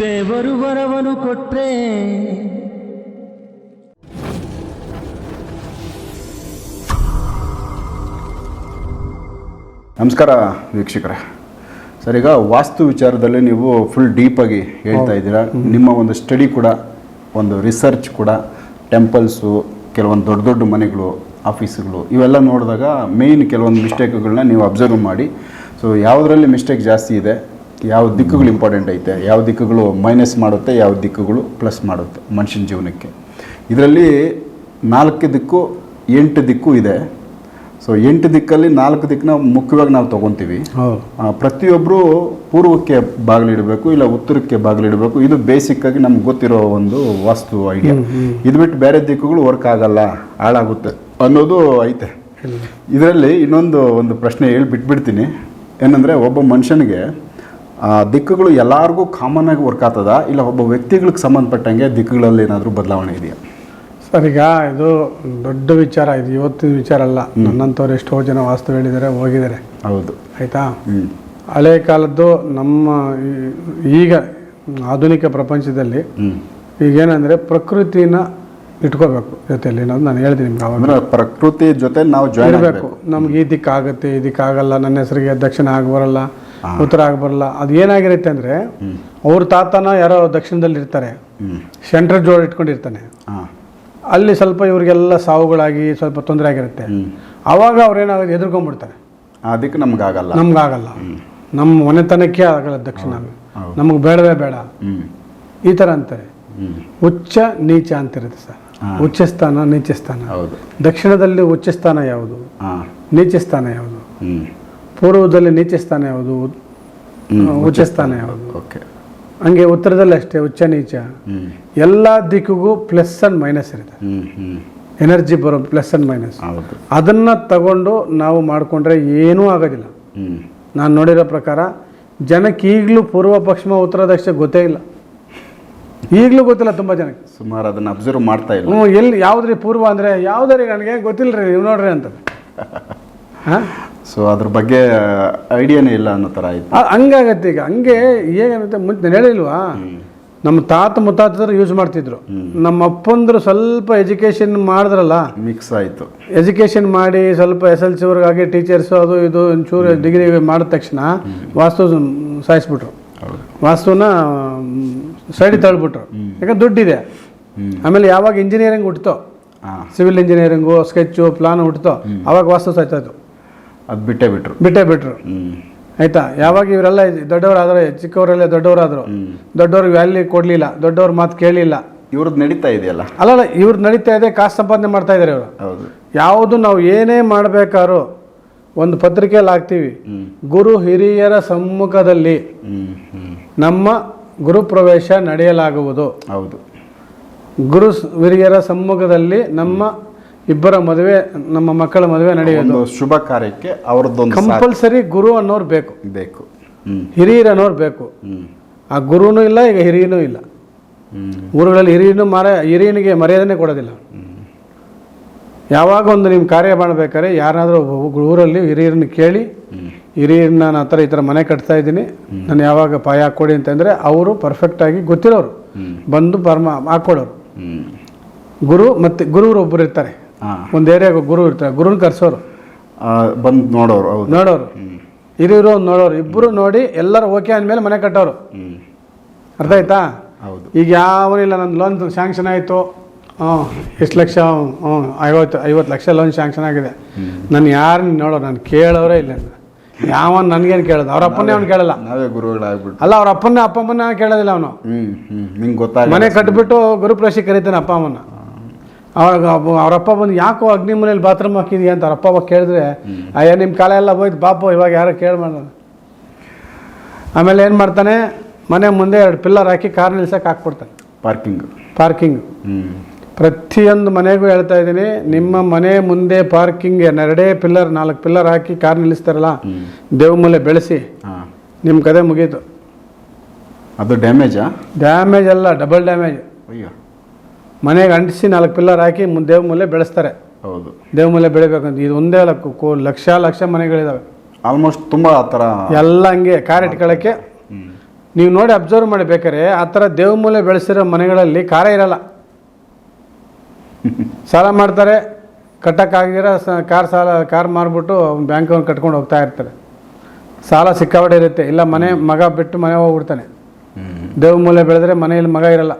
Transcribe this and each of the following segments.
ದೇವರು ವರವನು ಕೊಟ್ರೆ ನಮಸ್ಕಾರ ವೀಕ್ಷಕರೇ. ಸರ್ ಈಗ ವಾಸ್ತು ವಿಚಾರದಲ್ಲಿ ನೀವು ಫುಲ್ ಡೀಪಾಗಿ ಹೇಳ್ತಾ ಇದ್ದೀರಾ. ನಿಮ್ಮ ಒಂದು ಸ್ಟಡಿ ಕೂಡ ಒಂದು ರಿಸರ್ಚ್ ಕೂಡ ಟೆಂಪಲ್ಸು ಕೆಲವೊಂದು ದೊಡ್ಡ ದೊಡ್ಡ ಮನೆಗಳು ಆಫೀಸ್ಗಳು ಇವೆಲ್ಲ ನೋಡಿದಾಗ ಮೇಯ್ನ್ ಕೆಲವೊಂದು ಮಿಸ್ಟೇಕ್ಗಳನ್ನ ನೀವು ಅಬ್ಸರ್ವ್ ಮಾಡಿ. ಸೊ ಯಾವುದರಲ್ಲಿ ಮಿಸ್ಟೇಕ್ ಜಾಸ್ತಿ ಇದೆ? ಯಾವ ದಿಕ್ಕುಗಳು ಇಂಪಾರ್ಟೆಂಟ್ ಐತೆ ಯಾವ ದಿಕ್ಕುಗಳು ಮೈನಸ್ ಮಾಡುತ್ತೆ ಯಾವ ದಿಕ್ಕುಗಳು ಪ್ಲಸ್ ಮಾಡುತ್ತೆ ಮನುಷ್ಯನ ಜೀವನಕ್ಕೆ. ಇದರಲ್ಲಿ ನಾಲ್ಕು ದಿಕ್ಕು ಎಂಟು ದಿಕ್ಕು ಇದೆ. ಸೊ ಎಂಟು ದಿಕ್ಕಲ್ಲಿ ನಾಲ್ಕು ದಿಕ್ಕನ್ನ ಮುಖ್ಯವಾಗಿ ನಾವು ತೊಗೊತೀವಿ. ಪ್ರತಿಯೊಬ್ಬರು ಪೂರ್ವಕ್ಕೆ ಬಾಗಿಲಿಡಬೇಕು ಇಲ್ಲ ಉತ್ತರಕ್ಕೆ ಬಾಗಿಲಿಡಬೇಕು ಇದು ಬೇಸಿಕ್ ಆಗಿ ನಮ್ಗೆ ಗೊತ್ತಿರೋ ಒಂದು ವಾಸ್ತು ಐಡಿಯಾ ಇದು ಬಿಟ್ಟು ಬೇರೆ ದಿಕ್ಕುಗಳು ವರ್ಕ್ ಆಗಲ್ಲ ಹಾಳಾಗುತ್ತೆ ಅನ್ನೋದು ಐತೆ. ಇದರಲ್ಲಿ ಇನ್ನೊಂದು ಒಂದು ಪ್ರಶ್ನೆ ಹೇಳಿ ಬಿಟ್ಬಿಡ್ತೀನಿ. ಏನಂದರೆ ಒಬ್ಬ ಮನುಷ್ಯನಿಗೆ ದಿಕ್ಕುಗಳು ಎಲ್ಲರಿಗೂ ಕಾಮನ್ ಆಗಿ ವರ್ಕ್ ಆಗ್ತದ? ಇಲ್ಲ ಒಬ್ಬ ವ್ಯಕ್ತಿಗಳಿಗೆ ಸಂಬಂಧಪಟ್ಟಂಗೆ ದಿಕ್ಕುಗಳಲ್ಲಿ ಏನಾದರೂ ಬದಲಾವಣೆ ಇದೆಯಾ? ಸರ್ ಈಗ ಇದು ದೊಡ್ಡ ವಿಚಾರ ಇದು ಇವತ್ತಿನ ವಿಚಾರ ಅಲ್ಲ. ನನ್ನಂಥವ್ರು ಎಷ್ಟೋ ಜನ ವಾಸ್ತು ಹೇಳಿದ್ದಾರೆ ಹೋಗಿದ್ದಾರೆ. ಹೌದು. ಆಯಿತಾ? ಹಳೆ ಕಾಲದ್ದು ನಮ್ಮ ಈಗ ಆಧುನಿಕ ಪ್ರಪಂಚದಲ್ಲಿ ಈಗ ಈಗೇನಂದರೆ ಪ್ರಕೃತಿನ ಇಟ್ಕೋಬೇಕು ಜೊತೆಯಲ್ಲಿ. ಅನ್ನೋದು ನಾನು ಹೇಳ್ತೀನಿ ನಿಮ್ಗೆ ಅವಾಗ. ಪ್ರಕೃತಿ ಜೊತೆ ನಾವು ಜಾಯಿನ್ ಆಗಬೇಕು. ನಮ್ಗೆ ಈ ದಿಕ್ಕಾಗುತ್ತೆ ಈ ದಿಕ್ಕು ಆಗಲ್ಲ ನನ್ನ ಹೆಸರಿಗೆ ದಕ್ಷಿಣ ಆಗಿ ಬರಲ್ಲ. ಉತ್ತರ ಆಗಿ ಬರಲ್ಲ ಅದು ಏನಾಗಿರುತ್ತೆ ಅಂದರೆ ಅವ್ರ ತಾತನ ಯಾರೋ ದಕ್ಷಿಣದಲ್ಲಿ ಇರ್ತಾರೆ. ಸೆಂಟ್ರಲ್ ಜೋಳ ಜೋಡ್ ಇಟ್ಕೊಂಡಿರ್ತಾನೆ ಅಲ್ಲಿ ಸ್ವಲ್ಪ ಇವರಿಗೆಲ್ಲ ಸಾವುಗಳಾಗಿ ಸ್ವಲ್ಪ ತೊಂದರೆ ಆಗಿರುತ್ತೆ. ಆವಾಗ ಅವಾಗ ಅವ್ರೇನಾಗುತ್ತೆ ಎದುರ್ಕೊಂಡ್ಬಿಡ್ತಾರೆ ಅದಕ್ಕೆ ನಮ್ಗಾಗಲ್ಲ. ನಮ್ಗಾಗಲ್ಲ. ನಮ್ಮ ಮನೆತನಕ್ಕೆ ಆಗಲ್ಲ ದಕ್ಷಿಣ. ನಮಗೆ ಬೇಡವೇ ಬೇಡ. ಈ ಥರ ಅಂತಾರೆ. ಉಚ್ಚ ನೀಚ ಅಂತಿರುತ್ತೆ ಸರ್. ಉಚ್ಚ ಸ್ಥಾನ ನೀಚ ಸ್ಥಾನ. ಹೌದು. ದಕ್ಷಿಣದಲ್ಲಿ ಉಚ್ಚ ಸ್ಥಾನ ಯಾವುದು? ನೀಚ ಸ್ಥಾನ ಯಾವುದು? ಪೂರ್ವದಲ್ಲಿ ನೀಚ ಸ್ಥಾನ ಯಾವುದು? ಉಚ್ಚ ಸ್ಥಾನ. ಯಾವುದು? ಓಕೆ. ಹಂಗೆ ಉತ್ತರದಲ್ಲಿ ಅಷ್ಟೇ ಉಚ್ಚ ನೀಚ. ಎಲ್ಲ ದಿಕ್ಕಿಗೂ ಪ್ಲಸ್ ಅಂಡ್ ಮೈನಸ್ ಇರುತ್ತೆ. ಎನರ್ಜಿ ಬರೋ ಪ್ಲಸ್ ಅಂಡ್ ಮೈನಸ್ ಅದನ್ನು ತಗೊಂಡು ನಾವು ಮಾಡಿಕೊಂಡ್ರೆ ಏನೂ ಆಗೋದಿಲ್ಲ. ನಾನು ನೋಡಿರೋ ಪ್ರಕಾರ ಜನಕ್ಕೆ ಈಗಲೂ ಪೂರ್ವ ಪಶ್ಚಿಮ ಉತ್ತರ ದಕ್ಷಿಣ ಗೊತ್ತೇ ಇಲ್ಲ. ಈಗಲೂ ಗೊತ್ತಿಲ್ಲ ತುಂಬ ಜನಕ್ಕೆ. ಸುಮಾರು ಅದನ್ನು ಅಬ್ಸರ್ವ್ ಮಾಡ್ತಾ ಇಲ್ಲ. ಹ್ಞೂ ಎಲ್ಲಿ ಯಾವುದ್ರಿ ಪೂರ್ವ ಅಂದರೆ ಯಾವುದ್ರಿ ನನಗೆ ಗೊತ್ತಿಲ್ಲ ರೀ ನೀವು ನೋಡ್ರಿ ಅಂತ ಸೊ ಅದ್ರ ಬಗ್ಗೆ ಐಡಿಯಾನೇ ಇಲ್ಲ ಅನ್ನೋ ಥರ ಆಯ್ತು. ಹಂಗಾಗತ್ತೆ ಈಗ. ಹಂಗೆ ಏನಾಗುತ್ತೆ ಮುಂಚೆ ನಾನು ಹೇಳಿಲ್ವಾ? ನಮ್ಮ ತಾತ ಮುತ್ತಾತದ್ರು ಯೂಸ್ ಮಾಡ್ತಿದ್ರು. ನಮ್ಮ ಅಪ್ಪಂದ್ರು ಸ್ವಲ್ಪ ಎಜುಕೇಷನ್ ಮಾಡಿದ್ರಲ್ಲ? ಮಿಕ್ಸ್ ಆಯಿತು. ಎಜುಕೇಷನ್ ಮಾಡಿ ಸ್ವಲ್ಪ ಎಸ್ ಎಲ್ ಸಿ ವರ್ಗಾಗಿ ಟೀಚರ್ಸು ಅದು ಇದು ಒಂಚೂರು ಡಿಗ್ರಿ ಮಾಡಿದ ತಕ್ಷಣ ವಾಸ್ತು ಸಾಯಿಸ್ಬಿಟ್ರು. ವಾಸ್ತುನ ಸೈಡ್ ತಳ್ಬಿಟ್ರು. ಯಾಕಂದ್ರೆ ದುಡ್ಡಿದೆ. ಆಮೇಲೆ ಯಾವಾಗ ಇಂಜಿನಿಯರಿಂಗ್ ಹುಟ್ಟಿತೋ ಸಿವಿಲ್ ಇಂಜಿನಿಯರಿಂಗು ಸ್ಕೆಚ್ಚು ಪ್ಲಾನ್ ಹುಟ್ಟಿತೋ ಅವಾಗ ವಾಸ್ತು ಸಾಯ್ತಾಯಿತ್ತು ಅದು ಬಿಟ್ಟೇ ಬಿಟ್ರು. ಬಿಟ್ಟೇ ಬಿಟ್ರು. ಆಯಿತಾ? ಯಾವಾಗ ಇವರೆಲ್ಲ ದೊಡ್ಡವರಾದ್ರೆ ಚಿಕ್ಕವರೆಲ್ಲ ದೊಡ್ಡವರಾದ್ರು. ದೊಡ್ಡವ್ರಿಗೆ ವ್ಯಾಲ್ಯೂ ಕೊಡಲಿಲ್ಲ ದೊಡ್ಡವ್ರ ಮಾತು ಕೇಳಲಿಲ್ಲ ಇವ್ರದ್ದು ನಡೀತಾ ಇದೆಯಲ್ಲ? ಅಲ್ಲಲ್ಲ ಇವ್ರದ್ದು ನಡೀತಾ ಇದೆ ಕಾಸು ಸಂಪಾದನೆ ಮಾಡ್ತಾ ಇದ್ದಾರೆ ಇವರು. ಹೌದು. ಯಾವುದು ನಾವು ಏನೇ ಮಾಡಬೇಕಾದ್ರೂ ಒಂದು ಪತ್ರಿಕೆಯಲ್ಲಿ ಹಾಕ್ತೀವಿ. ಗುರು ಹಿರಿಯರ ಸಮ್ಮುಖದಲ್ಲಿ ನಮ್ಮ ಗುರು ಪ್ರವೇಶ ಗುರುಪ್ರವೇಶ ನಡೆಯಲಾಗುವುದು. ಹೌದು. ಗುರು ಹಿರಿಯರ ಸಮ್ಮುಖದಲ್ಲಿ ನಮ್ಮ ಇಬ್ಬರ ಮದುವೆ ನಮ್ಮ ಮಕ್ಕಳ ಮದುವೆ ನಡೆಯೋದು. ಶುಭ ಕಾರ್ಯಕ್ಕೆ ಅವ್ರದ್ದೊಂದು ಕಂಪಲ್ಸರಿ ಗುರು ಅನ್ನೋರು ಬೇಕು. ಬೇಕು. ಹಿರಿಯರು ಅನ್ನೋರು ಬೇಕು. ಆ ಗುರುನೂ ಇಲ್ಲ ಈಗ ಹಿರಿಯನೂ ಇಲ್ಲ. ಊರುಗಳಲ್ಲಿ ಹಿರಿಯನು ಮರ ಹಿರಿಯನಿಗೆ ಮರ್ಯಾದನೆ ಕೊಡೋದಿಲ್ಲ. ಯಾವಾಗ ಒಂದು ನಿಮ್ಮ ಕಾರ್ಯ ಮಾಡಬೇಕಾದ್ರೆ ಯಾರಾದರೂ ಒಬ್ಬ ಊರಲ್ಲಿ ಹಿರಿಯರನ್ನ ಕೇಳಿ ಹಿರಿಯರನ್ನ ನಾನು ಆ ಥರ ಈ ಥರ ಮನೆ ಕಟ್ತಾ ಇದ್ದೀನಿ ನಾನು ಯಾವಾಗ ಪಾಯ ಹಾಕ್ಕೊಡಿ ಅಂತಂದರೆ ಅವರು ಪರ್ಫೆಕ್ಟಾಗಿ ಗೊತ್ತಿರೋರು. ಬಂದು ಪರ್ಮ ಹಾಕ್ಕೊಡೋರು ಗುರು ಮತ್ತು ಗುರುವರು ಒಬ್ಬರು ಇರ್ತಾರೆ. ಒಂದು ಏರಿಯಾಗ ಗುರು ಇರ್ತಾರೆ. ಗುರುನ ಕರ್ಸೋರು. ಬಂದು ನೋಡೋರು ಹೌದು. ನೋಡೋರು. ಹಿರಿಯರು ಒಂದು ನೋಡೋರು. ಇಬ್ಬರು ನೋಡಿ ಎಲ್ಲರೂ ಓಕೆ ಅಂದಮೇಲೆ ಮನೆ ಕಟ್ಟೋರು. ಅರ್ಥ ಆಯ್ತಾ? ಹೌದು. ಈಗ ಯಾವನಿಲ್ಲ ನನ್ನ ಲೋನ್ ಸ್ಯಾಂಕ್ಷನ್ ಆಯಿತು. ಹ್ಞೂ ಎಷ್ಟು ಲಕ್ಷ ಹ್ಞೂ ಐವತ್ತು ಐವತ್ತು ಲಕ್ಷ ಲೋನ್ ಶಾಂಕ್ಷನ್ ಆಗಿದೆ. ನಾನು ಯಾರನ್ನ ನೋಡೋರು? ನಾನು ಕೇಳೋರೇ ಇಲ್ಲ. ಯಾವ ನನಗೇನು ಕೇಳೋದು? ಅವ್ರ ಅಪ್ಪನೇ ಅವ್ನು ಕೇಳಲ್ಲ. ನಾವೇ ಗುರುಗಳಾಗ್ಬಿಟ್ಟು ಅಲ್ಲ ಅವ್ರ ಅಪ್ಪನೇ ಅಪ್ಪ ಅಮ್ಮನ ಕೇಳೋದಿಲ್ಲ ಅವನು. ಹ್ಞೂ ಹ್ಞೂ ನಿಂಗೆ ಗೊತ್ತಾಗ ಮನೆ ಕಟ್ಬಿಟ್ಟು ಗುರುಪ್ರವೇಶ ಕರೀತಾನೆ ಅಪ್ಪ ಅಮ್ಮನ ಅವಾಗ ಅವರಪ್ಪ ಬಂದು ಯಾಕೋ ಅಗ್ನಿ ಮನೇಲಿ ಬಾತ್ರೂಮ್ ಹಾಕಿದೀಯ? ಅಂತ ಅವರಪ್ಪ ಅವಾಗ ಕೇಳಿದ್ರೆ ಅಯ್ಯ ನಿಮ್ಮ ಕಾಲ ಎಲ್ಲ ಹೋಯ್ತು ಬಾಪು ಇವಾಗ ಯಾರೋ ಕೇಳ್ಮಾಡ ಆಮೇಲೆ ಏನು ಮಾಡ್ತಾನೆ ಮನೆ ಮುಂದೆ ಎರಡು ಪಿಲ್ಲರ್ ಹಾಕಿ ಕಾರ್ ನಿಲ್ಸಕ್ಕೆ ಹಾಕ್ಬಿಡ್ತಾನೆ. ಪಾರ್ಕಿಂಗ್. ಪಾರ್ಕಿಂಗ್. ಪ್ರತಿಯೊಂದು ಮನೆಗೂ ಹೇಳ್ತಾ ಇದ್ದೀನಿ ನಿಮ್ಮ ಮನೆ ಮುಂದೆ ಪಾರ್ಕಿಂಗ್ ಎರಡೇ ಪಿಲ್ಲರ್ ನಾಲ್ಕು ಪಿಲ್ಲರ್ ಹಾಕಿ ಕಾರ್ ನಿಲ್ಲಿಸ್ತಾರಲ್ಲ ದೇವಮೂಲೆ ಬೆಳೆಸಿ ಹಾಂ. ನಿಮ್ಮ ಕದೆ ಮುಗೀತು. ಅದು ಡ್ಯಾಮೇಜಾ? ಡ್ಯಾಮೇಜ್ ಅಲ್ಲ ಡಬಲ್ ಡ್ಯಾಮೇಜ್. ಅಯ್ಯೋ. ಮನೆಗೆ ಅಂಟಿಸಿ ನಾಲ್ಕು ಪಿಲ್ಲರ್ ಹಾಕಿ ಮುಂದೆ ದೇವಮೂಲೆ ಬೆಳೆಸ್ತಾರೆ. ಹೌದು. ದೇವಮೂಲೆ ಬೆಳಿಬೇಕಂತ. ಇದು ಒಂದೇ ಲಕ್ಷ ಲಕ್ಷ ಲಕ್ಷ ಮನೆಗಳಿದಾವೆ. ಆಲ್ಮೋಸ್ಟ್ ತುಂಬ ಆ ಥರ ಎಲ್ಲ ಹಂಗೆ ಕಾರ್ ಇಟ್ಕೊಳ್ಳೋಕ್ಕೆ ನೀವು ನೋಡಿ ಅಬ್ಸರ್ವ್ ಮಾಡಿ ಬೇಕಾದ್ರೆ ಆ ಥರ ದೇವಮೂಲೆ ಬೆಳೆಸಿರೋ ಮನೆಗಳಲ್ಲಿ ಕಾರ ಇರಲ್ಲ. ಸಾಲ ಮಾಡ್ತಾರೆ ಕಟ್ಟಕ್ಕಾಗಿರ ಸ ಕಾರ್ ಸಾಲ ಕಾರ್ ಮಾರ್ಬಿಟ್ಟು ಬ್ಯಾಂಕ್ ಅವ್ನು ಕಟ್ಕೊಂಡು ಹೋಗ್ತಾ ಇರ್ತಾರೆ. ಸಾಲ ಸಿಕ್ಕಾಪಟ್ಟೆ ಇರುತ್ತೆ. ಇಲ್ಲ ಮನೆ ಮಗ ಬಿಟ್ಟು ಮನೆ ಹೋಗ್ಬಿಡ್ತಾನೆ. ದೇವ್ ಮೂಲೆ ಬೆಳೆದ್ರೆ ಮನೆಯಲ್ಲಿ ಮಗ ಇರಲ್ಲ.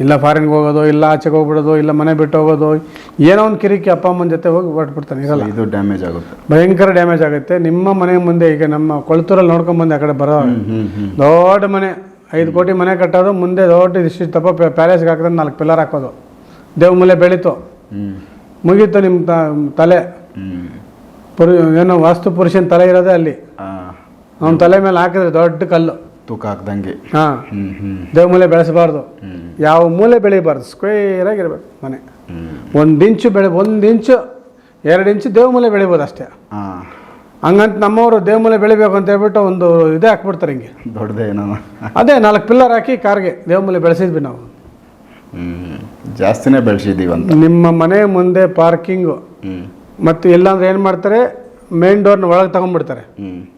ಇಲ್ಲ ಫಾರಿನ್ಗೆ ಹೋಗೋದು ಇಲ್ಲ ಆಚೆಗೆ ಹೋಗ್ಬಿಡೋದು ಇಲ್ಲ ಮನೆ ಬಿಟ್ಟು ಹೋಗೋದು ಏನೋ ಒಂದು ಕಿರಿಕಿ ಅಪ್ಪ ಅಮ್ಮನ ಜೊತೆ ಹೋಗಿ ಹೊರಟ್ಬಿಡ್ತಾನೆ ಇರಲ್ಲ? ಇದು ಡ್ಯಾಮೇಜ್ ಆಗುತ್ತೆ. ಭಯಂಕರ ಡ್ಯಾಮೇಜ್ ಆಗುತ್ತೆ. ನಿಮ್ಮ ಮನೆ ಮುಂದೆ ಈಗ ನಮ್ಮ ಕೊಳತೂರಲ್ಲಿ ನೋಡ್ಕೊಂಡ್ ಬಂದೆ ಆ ಕಡೆ ಬರೋ ದೊಡ್ಡ ಮನೆ ಐದು ಕೋಟಿ ಮನೆ ಕಟ್ಟೋದು ಮುಂದೆ ದೊಡ್ಡ ಇಷ್ಟು ತಪ್ಪ ಪ್ಯಾಲೇಸ್ಗೆ ಹಾಕಿದ್ರೆ ನಾಲ್ಕು ಪಿಲ್ಲರ್ ಹಾಕೋದು. ದೇವಮೂಲೆ ಬೆಳೀತು. ಹ್ಮ್. ಮುಗೀತು ನಿಮ್ಮ ತಲೆ. ಪುರು ಏನೋ ವಾಸ್ತು ಪುರುಷನ ತಲೆ ಇರೋದೇ ಅಲ್ಲಿ. ಅವ್ನ ತಲೆ ಮೇಲೆ ಹಾಕಿದ್ರೆ ದೊಡ್ಡ ಕಲ್ಲು. ತೂಕ ಹಾಕ್ದಂಗೆ. ಹಾಂ. ದೇವಮೂಲೆ ಬೆಳೆಸಬಾರ್ದು. ಯಾವ ಮೂಲೆ ಬೆಳಿಬಾರ್ದು ಸ್ಕ್ವೇರ್ ಆಗಿರ್ಬೇಕು ಮನೆ. ಒಂದು ಇಂಚು ಬೆಳೆ ಒಂದು ಇಂಚು ಎರಡು ಇಂಚು ದೇವಮೂಲೆ ಬೆಳಿಬೋದು ಅಷ್ಟೇ. ಹಂಗಂತ ನಮ್ಮವರು ದೇವಮೂಲೆ ಬೆಳಿಬೇಕು ಅಂತ ಹೇಳ್ಬಿಟ್ಟು ಒಂದು ಇದೇ ಹಾಕ್ಬಿಡ್ತಾರೆ ಹಿಂಗೆ. ದೊಡ್ಡದೇ ಏನೋ. ಅದೇ ನಾಲ್ಕು ಪಿಲ್ಲರ್ ಹಾಕಿ ಕಾರ್ಗೆ ದೇವಮೂಲೆ ಬೆಳೆಸಿದ್ವಿ ನಾವು. ಹ್ಮ್. ಜಾಸ್ತಿನೇ ಬೆಳೆಸಿದ್ದೀವಿ ಅಂತ ನಿಮ್ಮ ಮನೆ ಮುಂದೆ ಪಾರ್ಕಿಂಗು ಮತ್ತು ಇಲ್ಲಾಂದ್ರೆ ಏನು ಮಾಡ್ತಾರೆ ಮೇನ್ ಡೋರ್ನ ಒಳಗೆ ತಗೊಂಡ್ಬಿಡ್ತಾರೆ. ಹ್ಮ್.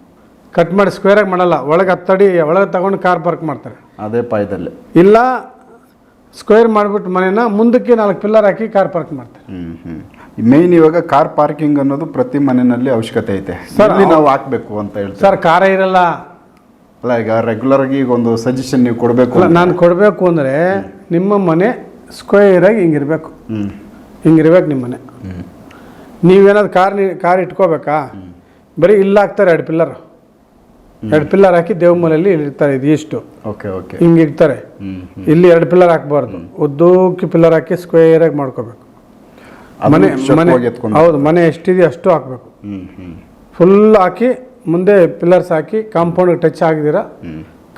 ಕಟ್ ಮಾಡಿ ಸ್ಕ್ವೇರಾಗಿ ಮಾಡಲ್ಲ. ಒಳಗೆ ಹತ್ತಡಿ ಒಳಗೆ ತಗೊಂಡು ಕಾರ್ ಪಾರ್ಕ್ ಮಾಡ್ತಾರೆ. ಅದೇ ಪಾಯದಲ್ಲಿ. ಇಲ್ಲ ಸ್ಕ್ವೇರ್ ಮಾಡಿಬಿಟ್ಟು ಮನೇನ ಮುಂದಕ್ಕೆ ನಾಲ್ಕು ಪಿಲ್ಲರ್ ಹಾಕಿ ಕಾರ್ ಪಾರ್ಕ್ ಮಾಡ್ತಾರೆ. ಮೇನ್ ಇವಾಗ ಕಾರ್ ಪಾರ್ಕಿಂಗ್ ಅನ್ನೋದು ಪ್ರತಿ ಮನೆಯಲ್ಲಿ ಅವಶ್ಯಕತೆ ಐತೆ. ಸರ್, ಇಲ್ಲಿ ನಾವು ಹಾಕ್ಬೇಕು ಅಂತ ಹೇಳ್ತಾರೆ ಸರ್ ಕಾರ ಇರಲ್ಲ. ಅಲ್ಲ ಈಗ ರೆಗ್ಯುಲರ್ ಆಗಿ ಈಗ ಒಂದು ಸಜೆಷನ್ ನೀವು ಕೊಡಬೇಕು ಅಲ್ಲ ನಾನು ಕೊಡಬೇಕು ಅಂದರೆ ನಿಮ್ಮ ಮನೆ ಸ್ಕ್ವೇರ್ ಆಗಿ ಹಿಂಗಿರ್ಬೇಕು ಹಿಂಗಿರ್ಬೇಕು ನಿಮ್ಮ ಮನೆ. ನೀವೇನಾದ್ರು ಕಾರ್ ಕಾರ್ ಇಟ್ಕೋಬೇಕಾ? ಬರೀ ಇಲ್ಲ ಹಾಕ್ತಾರೆ ಎರಡು ಪಿಲ್ಲರ್ ಎರಡು ಪಿಲ್ಲರ್ ಹಾಕಿ ದೇವಮೂಲೆಯಲ್ಲಿ ಇರ್ತಾರೆ ಇದು ಇಷ್ಟು ಓಕೆ ಓಕೆ. ಹಿಂಗೆ ಇಡ್ತಾರೆ ಇಲ್ಲಿ ಎರಡು ಪಿಲ್ಲರ್ ಹಾಕಬಾರ್ದು. ಉದ್ದಕ್ಕೆ ಪಿಲ್ಲರ್ ಹಾಕಿ ಸ್ಕ್ವೇರ್ ಆಗಿ ಮಾಡ್ಕೋಬೇಕು. ಮನೆ ಮನೆ ಹೌದು ಮನೆ ಎಷ್ಟಿದೆ ಅಷ್ಟು ಹಾಕ್ಬೇಕು. ಫುಲ್ ಹಾಕಿ ಮುಂದೆ ಪಿಲ್ಲರ್ಸ್ ಹಾಕಿ ಕಾಂಪೌಂಡ್ ಟಚ್ ಆಗಿದ್ದೀರ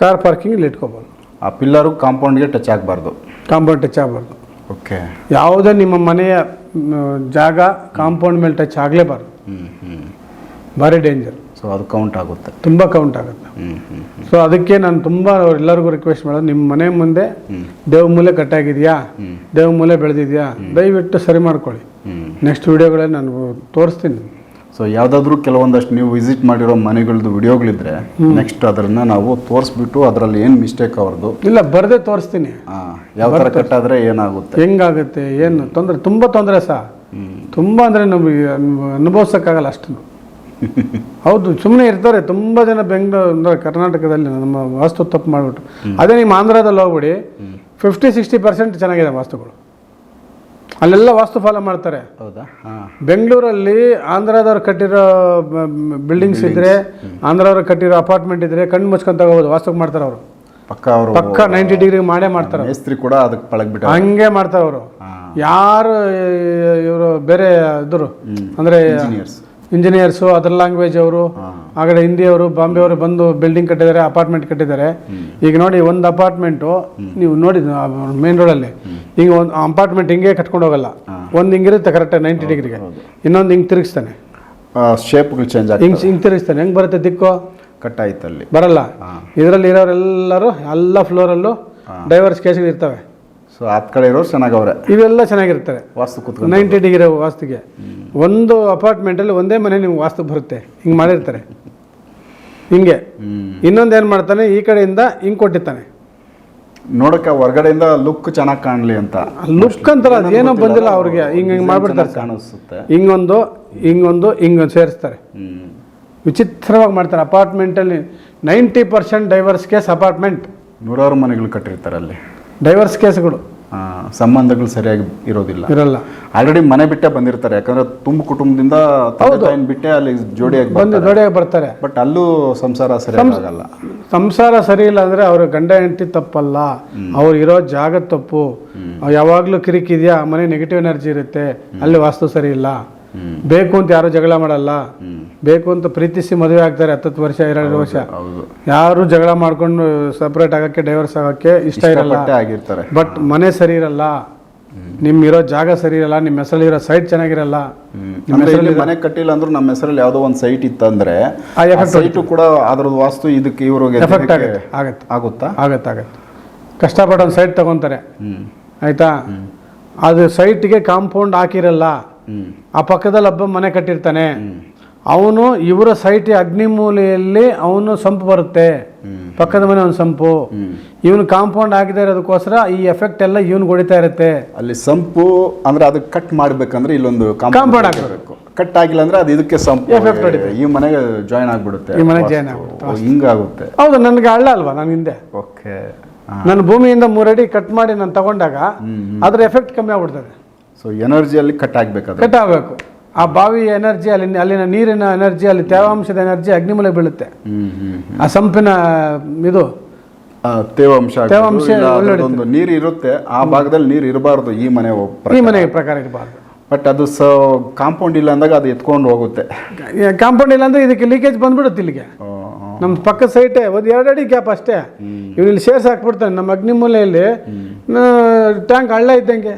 ಕಾರ್ ಪಾರ್ಕಿಂಗ್ ಇಲ್ಲಿ ಇಟ್ಕೋಬೋದು. ಆ ಪಿಲ್ಲರು ಕಾಂಪೌಂಡ್ಗೆ ಟಚ್ ಆಗಬಾರ್ದು. ಕಾಂಪೌಂಡ್ ಟಚ್ ಆಗಬಾರ್ದು. ಓಕೆ. ಯಾವುದೇ ನಿಮ್ಮ ಮನೆಯ ಜಾಗ ಕಾಂಪೌಂಡ್ ಮೇಲೆ ಟಚ್ ಆಗಲೇಬಾರ್ದು. ಭಾರಿ ಡೇಂಜರ್ ಸೊ ಅದು ಕೌಂಟ್ ಆಗುತ್ತೆ. ತುಂಬ ಕೌಂಟ್ ಆಗುತ್ತೆ. ಸೊ ಅದಕ್ಕೆ ನಾನು ತುಂಬ ಎಲ್ಲರಿಗೂ ರಿಕ್ವೆಸ್ಟ್ ಮಾಡೋದು ನಿಮ್ಮ ಮನೆ ಮುಂದೆ ದೇವ ಮೂಲೆ ಕಟ್ಟಾಗಿದೆಯಾ? ದೇವ ಮೂಲೆ ಬೆಳೆದಿದೆಯಾ? ದಯವಿಟ್ಟು ಸರಿ ಮಾಡ್ಕೊಳ್ಳಿ. ನೆಕ್ಸ್ಟ್ ವಿಡಿಯೋಗಳಲ್ಲಿ ನಾನು ತೋರಿಸ್ತೀನಿ. ಸೊ ಯಾವುದಾದ್ರೂ ಕೆಲವೊಂದಷ್ಟು ನೀವು ವಿಸಿಟ್ ಮಾಡಿರೋ ಮನೆಗಳದ್ದು ವಿಡಿಯೋಗಳಿದ್ರೆ ನೆಕ್ಸ್ಟ್ ಅದನ್ನ ನಾವು ತೋರಿಸ್ಬಿಟ್ಟು ಅದರಲ್ಲಿ ಏನು ಮಿಸ್ಟೇಕ್ ಅವ್ರದ್ದು? ಇಲ್ಲ ಬರದೆ ತೋರಿಸ್ತೀನಿ. ಯಾವ ಥರ ಕಟ್ಟಾದ್ರೆ ಏನಾಗುತ್ತೆ? ಹೆಂಗಾಗುತ್ತೆ ಏನು ತೊಂದರೆ ತುಂಬ ತೊಂದರೆ ಸಹ ತುಂಬ ಅಂದರೆ ನಮಗೆ ಅನುಭವಿಸೋಕ್ಕಾಗಲ್ಲ ಅಷ್ಟು ಹೌದು ಸುಮ್ಮನೆ ಇರ್ತಾರೆ. ತುಂಬ ಜನ ಬೆಂಗಳೂರು ಅಂದ್ರೆ ಕರ್ನಾಟಕದಲ್ಲಿ ನಮ್ಮ ವಾಸ್ತು ತಪ್ಪು ಮಾಡಿಬಿಟ್ಟು. ಅದೇ ನಿಮ್ಮ ಆಂಧ್ರದಲ್ಲಿ ಹೋಗ್ಬಿಡಿ ಫಿಫ್ಟಿ ಸಿಕ್ಸ್ಟಿ ಪರ್ಸೆಂಟ್ ಚೆನ್ನಾಗಿದೆ ವಾಸ್ತುಗಳು. ಅಲ್ಲೆಲ್ಲ ವಾಸ್ತು ಫಾಲೋ ಮಾಡ್ತಾರೆ. ಹೌದಾ? ಬೆಂಗಳೂರಲ್ಲಿ ಆಂಧ್ರದವ್ರು ಕಟ್ಟಿರೋ ಬಿಲ್ಡಿಂಗ್ಸ್ ಇದ್ರೆ ಆಂಧ್ರದವ್ರು ಕಟ್ಟಿರೋ ಅಪಾರ್ಟ್ಮೆಂಟ್ ಇದ್ರೆ ಕಣ್ಣು ಮುಚ್ಕೊಂತ ತಗೋಬೋದು ವಾಸ್ತು ಮಾಡ್ತಾರೆ ಅವರು. ಪಕ್ಕ ಅವರು ಪಕ್ಕ ನೈಂಟಿ ಡಿಗ್ರಿ ಮಾಡೇ ಮಾಡ್ತಾರೆ. ಮೇಸ್ತ್ರಿ ಕೂಡ ಅದಕ್ಕೆ ಪಳಗ್ಬಿಟ್ಟು ಹಂಗೆ ಮಾಡ್ತಾರೆ ಅವರು. ಯಾರು ಇವರು ಬೇರೆ ಇದ್ರು. ಅಂದ್ರೆ ಇಂಜಿನಿಯರ್ಸ್ ಅದರ್ ಲ್ಯಾಂಗ್ವೇಜ್ ಅವರು ಆಗಡೆ ಆ ಕಡೆ ಹಿಂದಿ ಅವರು ಬಾಂಬೆ ಅವರು ಬಂದು ಬಿಲ್ಡಿಂಗ್ ಕಟ್ಟಿದ್ದಾರೆ ಅಪಾರ್ಟ್ಮೆಂಟ್ ಕಟ್ಟಿದ್ದಾರೆ. ಈಗ ನೋಡಿ ಒಂದು ಅಪಾರ್ಟ್ಮೆಂಟು ನೀವು ನೋಡಿ ಮೇನ್ ರೋಡಲ್ಲಿ ಈಗ ಒಂದು ಅಪಾರ್ಟ್ಮೆಂಟ್ ಹಿಂಗೆ ಕಟ್ಕೊಂಡು ಹೋಗಲ್ಲ. ಒಂದು ಹಿಂಗಿರುತ್ತೆ ಕರೆಕ್ಟಾಗಿ ನೈಂಟಿ ಡಿಗ್ರಿಗೆ ಇನ್ನೊಂದು ಹಿಂಗೆ ತಿರುಗಿಸ್ತಾನೆ. ಶೇಪ್ಗಳು ಚೇಂಜ್ ಹಿಂಗೆ ಹಿಂಗೆ ತಿರುಗಿಸ್ತಾನೆ. ಹೆಂಗೆ ಬರುತ್ತೆ ದಿಕ್ಕು? ಕಟ್ ಆಯ್ತಲ್ಲಿ ಬರಲ್ಲ ಇದರಲ್ಲಿ ಇರೋರೆಲ್ಲರೂ ಎಲ್ಲ ಫ್ಲೋರಲ್ಲೂ ಡೈವರ್ಸ್ ಕೇಸ್ಗಳು ಇರ್ತವೆ. ಸೊ ಹತ್ತು ಕಡೆ ಇರೋರು ಚೆನ್ನಾಗವ್ರೆ. ಇವೆಲ್ಲ ಚೆನ್ನಾಗಿರ್ತಾರೆ. ವಾಸ್ತು ಕೂತ್ಕೊಂಡು ನೈಂಟಿ ಡಿಗ್ರಿ ವಾಸ್ತುಗೆ. ಒಂದು ಅಪಾರ್ಟ್ಮೆಂಟಲ್ಲಿ ಒಂದೇ ಮನೆ ನಿಮ್ಗೆ ವಾಸ್ತು ಬರುತ್ತೆ. ಹಿಂಗೆ ಮಾಡಿರ್ತಾರೆ. ಹಿಂಗೆ. ಇನ್ನೊಂದು ಏನು ಮಾಡ್ತಾನೆ? ಈ ಕಡೆಯಿಂದ ಹಿಂಗೆ ಕೊಟ್ಟಿರ್ತಾನೆ. ನೋಡಕ್ಕೆ ಹೊರಗಡೆಯಿಂದ ಲುಕ್ ಚೆನ್ನಾಗಿ ಕಾಣಲಿ ಅಂತ. ಲುಕ್ ಅಂತಾರೆ ಏನೋ ಬಂದಿಲ್ಲ ಅವ್ರಿಗೆ. ಹಿಂಗೆ ಹಿಂಗೆ ಮಾಡ್ಬಿಡ್ತಾರೆ ಕಾಣಿಸುತ್ತೆ. ಹಿಂಗೊಂದು ಹಿಂಗೊಂದು ಹಿಂಗೊಂದು ಸೇರಿಸ್ತಾರೆ. ವಿಚಿತ್ರವಾಗಿ ಮಾಡ್ತಾರೆ. ಅಪಾರ್ಟ್ಮೆಂಟಲ್ಲಿ ninety percent divorce case apartment ನೂರಾರು ಮನೆಗಳು ಕಟ್ಟಿರ್ತಾರೆ ಅಲ್ಲಿ. ಡೈವರ್ಸ್ ಕೇಸ್ಗಳು ಸಂಬಂಧಗಳು ಸರಿಯಾಗಿ ಇರೋದಿಲ್ಲ. ಇರಲ್ಲ. ಆಲ್ರೆಡಿ ಮನೆ ಬಿಟ್ಟೆ ಬಂದಿರ್ತಾರೆ ಯಾಕಂದ್ರೆ ತುಂಬ ಕುಟುಂಬದಿಂದ ತಂದೆ ತಾಯಿನ ಬಿಟ್ಟೆ ಅಲ್ಲಿ ಜೋಡಿಯಾಗಿ ಬಂದು ಜೋಡಿಯಾಗಿ ಬರ್ತಾರೆ. ಬಟ್ ಅಲ್ಲೂ ಸಂಸಾರ ಸರಿಯಾಗಿ ಆಗಲ್ಲ. ಸಂಸಾರ ಸರಿ ಇಲ್ಲ ಅಂದ್ರೆ ಅವ್ರ ಗಂಡ ಹೆಂಡತಿ ತಪ್ಪಲ್ಲ. ಅವ್ರು ಇರೋ ಜಾಗ ತಪ್ಪು. ಯಾವಾಗಲೂ ಕಿರಿಕಿದೆಯಾ ಮನೆ ನೆಗೆಟಿವ್ ಎನರ್ಜಿ ಇರುತ್ತೆ. ಅಲ್ಲಿ ವಾಸ್ತು ಸರಿ ಇಲ್ಲ. ಬೇಕು ಅಂತ ಯಾರು ಜಗಳ ಮಾಡಲ್ಲ. ಬೇಕು ಅಂತ ಪ್ರೀತಿಸಿ ಮದುವೆ ಆಗ್ತಾರೆ ಹತ್ತತ್ತು ವರ್ಷ ಎರಡು ವರ್ಷ. ಯಾರು ಜಗಳ ಮಾಡ್ಕೊಂಡು ಸಪ್ರೇಟ್ ಆಗಕ್ಕೆ ಡೈವರ್ಸ್ ಆಗಕ್ಕೆ ಇಷ್ಟ ಇರಲ್ಲ. ಆಗಿರ್ತಾರೆ. ಬಟ್ ಮನೆ ಸರಿ ಇರಲ್ಲ. ನಿಮ್ ಇರೋ ಜಾಗ ಸರಿ ಇರಲ್ಲ ನಿಮ್ಮ ಹೆಸರಲ್ಲಿರೋ ಸೈಟ್ ಚೆನ್ನಾಗಿರಲ್ಲ. ನಿಮ್ಮ ಮನೆ ಕಟ್ಟಿಲ್ಲ ಅಂದ್ರೆ ನಮ್ಮ ಹೆಸರಲ್ಲಿ ಯಾವುದೋ ಒಂದು ಸೈಟ್ ಇತ್ತಂದ್ರೆ ಸೈಟು ಕೂಡ ಅದ್ರದ್ದು ವಾಸ್ತು ಇದಕ್ಕೆ ಇವ್ರಿಗೆ ಎಫೆಕ್ಟ್ ಆಗುತ್ತೆ ಆಗತ್ತೆ. ಆಗತ್ತೆ? ಆಗುತ್ತಾ ಆಗತ್ತೆ. ಕಷ್ಟಪಟ್ಟು ಒಂದು ಸೈಟ್ ತಗೊಂತಾರೆ. ಆಯ್ತಾ? ಅದು ಸೈಟ್ಗೆ ಕಾಂಪೌಂಡ್ ಹಾಕಿರಲ್ಲ. ಆ ಪಕ್ಕದಲ್ಲಿ ಹಬ್ಬ ಮನೆ ಕಟ್ಟಿರ್ತಾನೆ. ಅವನು ಇವರ ಸೈಟ್ ಅಗ್ನಿಮೂಲೆಯಲ್ಲಿ ಅವನು ಸಂಪು ಬರುತ್ತೆ. ಪಕ್ಕದ ಮನೆ ಒಂದು ಸಂಪು. ಇವನು ಕಾಂಪೌಂಡ್ ಹಾಕಿದ ಇರೋದಕ್ಕೋಸ್ಕರ ಈ ಎಫೆಕ್ಟ್ ಎಲ್ಲ ಇವನು ಹೊಡಿತಾ ಇರುತ್ತೆ. ಅಲ್ಲಿ ಸಂಪು ಅಂದ್ರೆ ಅದಕ್ಕೆ ಕಟ್ ಮಾಡ್ಬೇಕಂದ್ರೆ ಇಲ್ಲೊಂದು ಕಾಂಪೌಂಡ್ ಹಾಕಬೇಕು. ಕಟ್ ಆಗಿಲ್ಲ ಅಂದ್ರೆ ಅದು ಇದಕ್ಕೆ ಸಂಪು ಎಫೆಕ್ಟ್ ಹೊಡಿತದೆ. ಈ ಮನೆಗೆ ಜಾಯಿನ್ ಆಗ್ಬಿಡುತ್ತೆ. ಈ ಮನೆಗೆ ಜಾಯ್ನ್ ಆಗ್ಬಿಡುತ್ತೆ. ಹಿಂಗಾಗುತ್ತೆ ಹೌದು ನನಗೆ ಹಳ್ಳ ಅಲ್ವಾ ನಾನು ಹಿಂದೆ? ಓಕೆ. ನನ್ನ ಭೂಮಿಯಿಂದ ಮೂರಡಿ ಕಟ್ ಮಾಡಿ ನಾನು ತಗೊಂಡಾಗ ಅದ್ರ ಎಫೆಕ್ಟ್ ಕಮ್ಮಿ ಆಗ್ಬಿಡ್ತದೆ. ಸೊ ಎನರ್ಜಿಯಲ್ಲಿ ಕಟ್ ಆಗ್ಬೇಕಾದ್ರೆ. ಕಟ್ ಆಗಬೇಕು. ಆ ಬಾವಿ ಎನರ್ಜಿ ಅಲ್ಲಿ ಅಲ್ಲಿನ ನೀರಿನ ಎನರ್ಜಿ ಅಲ್ಲಿ ತೇವಾಂಶದ ಎನರ್ಜಿ ಅಗ್ನಿಮೂಲೆ ಬೀಳುತ್ತೆ. ಆ ಸಂಪಿನ ಇದು ತೇವಾಂಶ ತೇವಾಂಶ ಒಂದು ನೀರು ಇರುತ್ತೆ ಆ ಭಾಗದಲ್ಲಿ ನೀರು ಇರಬಾರ್ದು ಈ ಮನೆ ಈ ಮನೆಗೆ ಪ್ರಕಾರ ಇರಬಾರ್ದು. ಬಟ್ ಅದು ಸ ಕಾಂಪೌಂಡ್ ಇಲ್ಲ ಅಂದಾಗ ಅದು ಎತ್ಕೊಂಡು ಹೋಗುತ್ತೆ. ಕಾಂಪೌಂಡ್ ಇಲ್ಲ ಅಂದ್ರೆ ಇದಕ್ಕೆ ಲೀಕೇಜ್ ಬಂದ್ಬಿಡುತ್ತೆ ಇಲ್ಲಿಗೆ. ನಮ್ಮ ಪಕ್ಕದ ಸೈಟೇ ಒಂದು ಎರಡು ಅಡಿ ಗ್ಯಾಪ್ ಅಷ್ಟೇ. ಇವ್ರು ಇಲ್ಲಿ ಸೇರ್ಸಿ ಹಾಕ್ಬಿಡ್ತಾನೆ ನಮ್ಮ ಅಗ್ನಿಮೂಲೆಯಲ್ಲಿ ಟ್ಯಾಂಕ್ ಹಳ್ಳ ಇದ್ದಂಗೆ.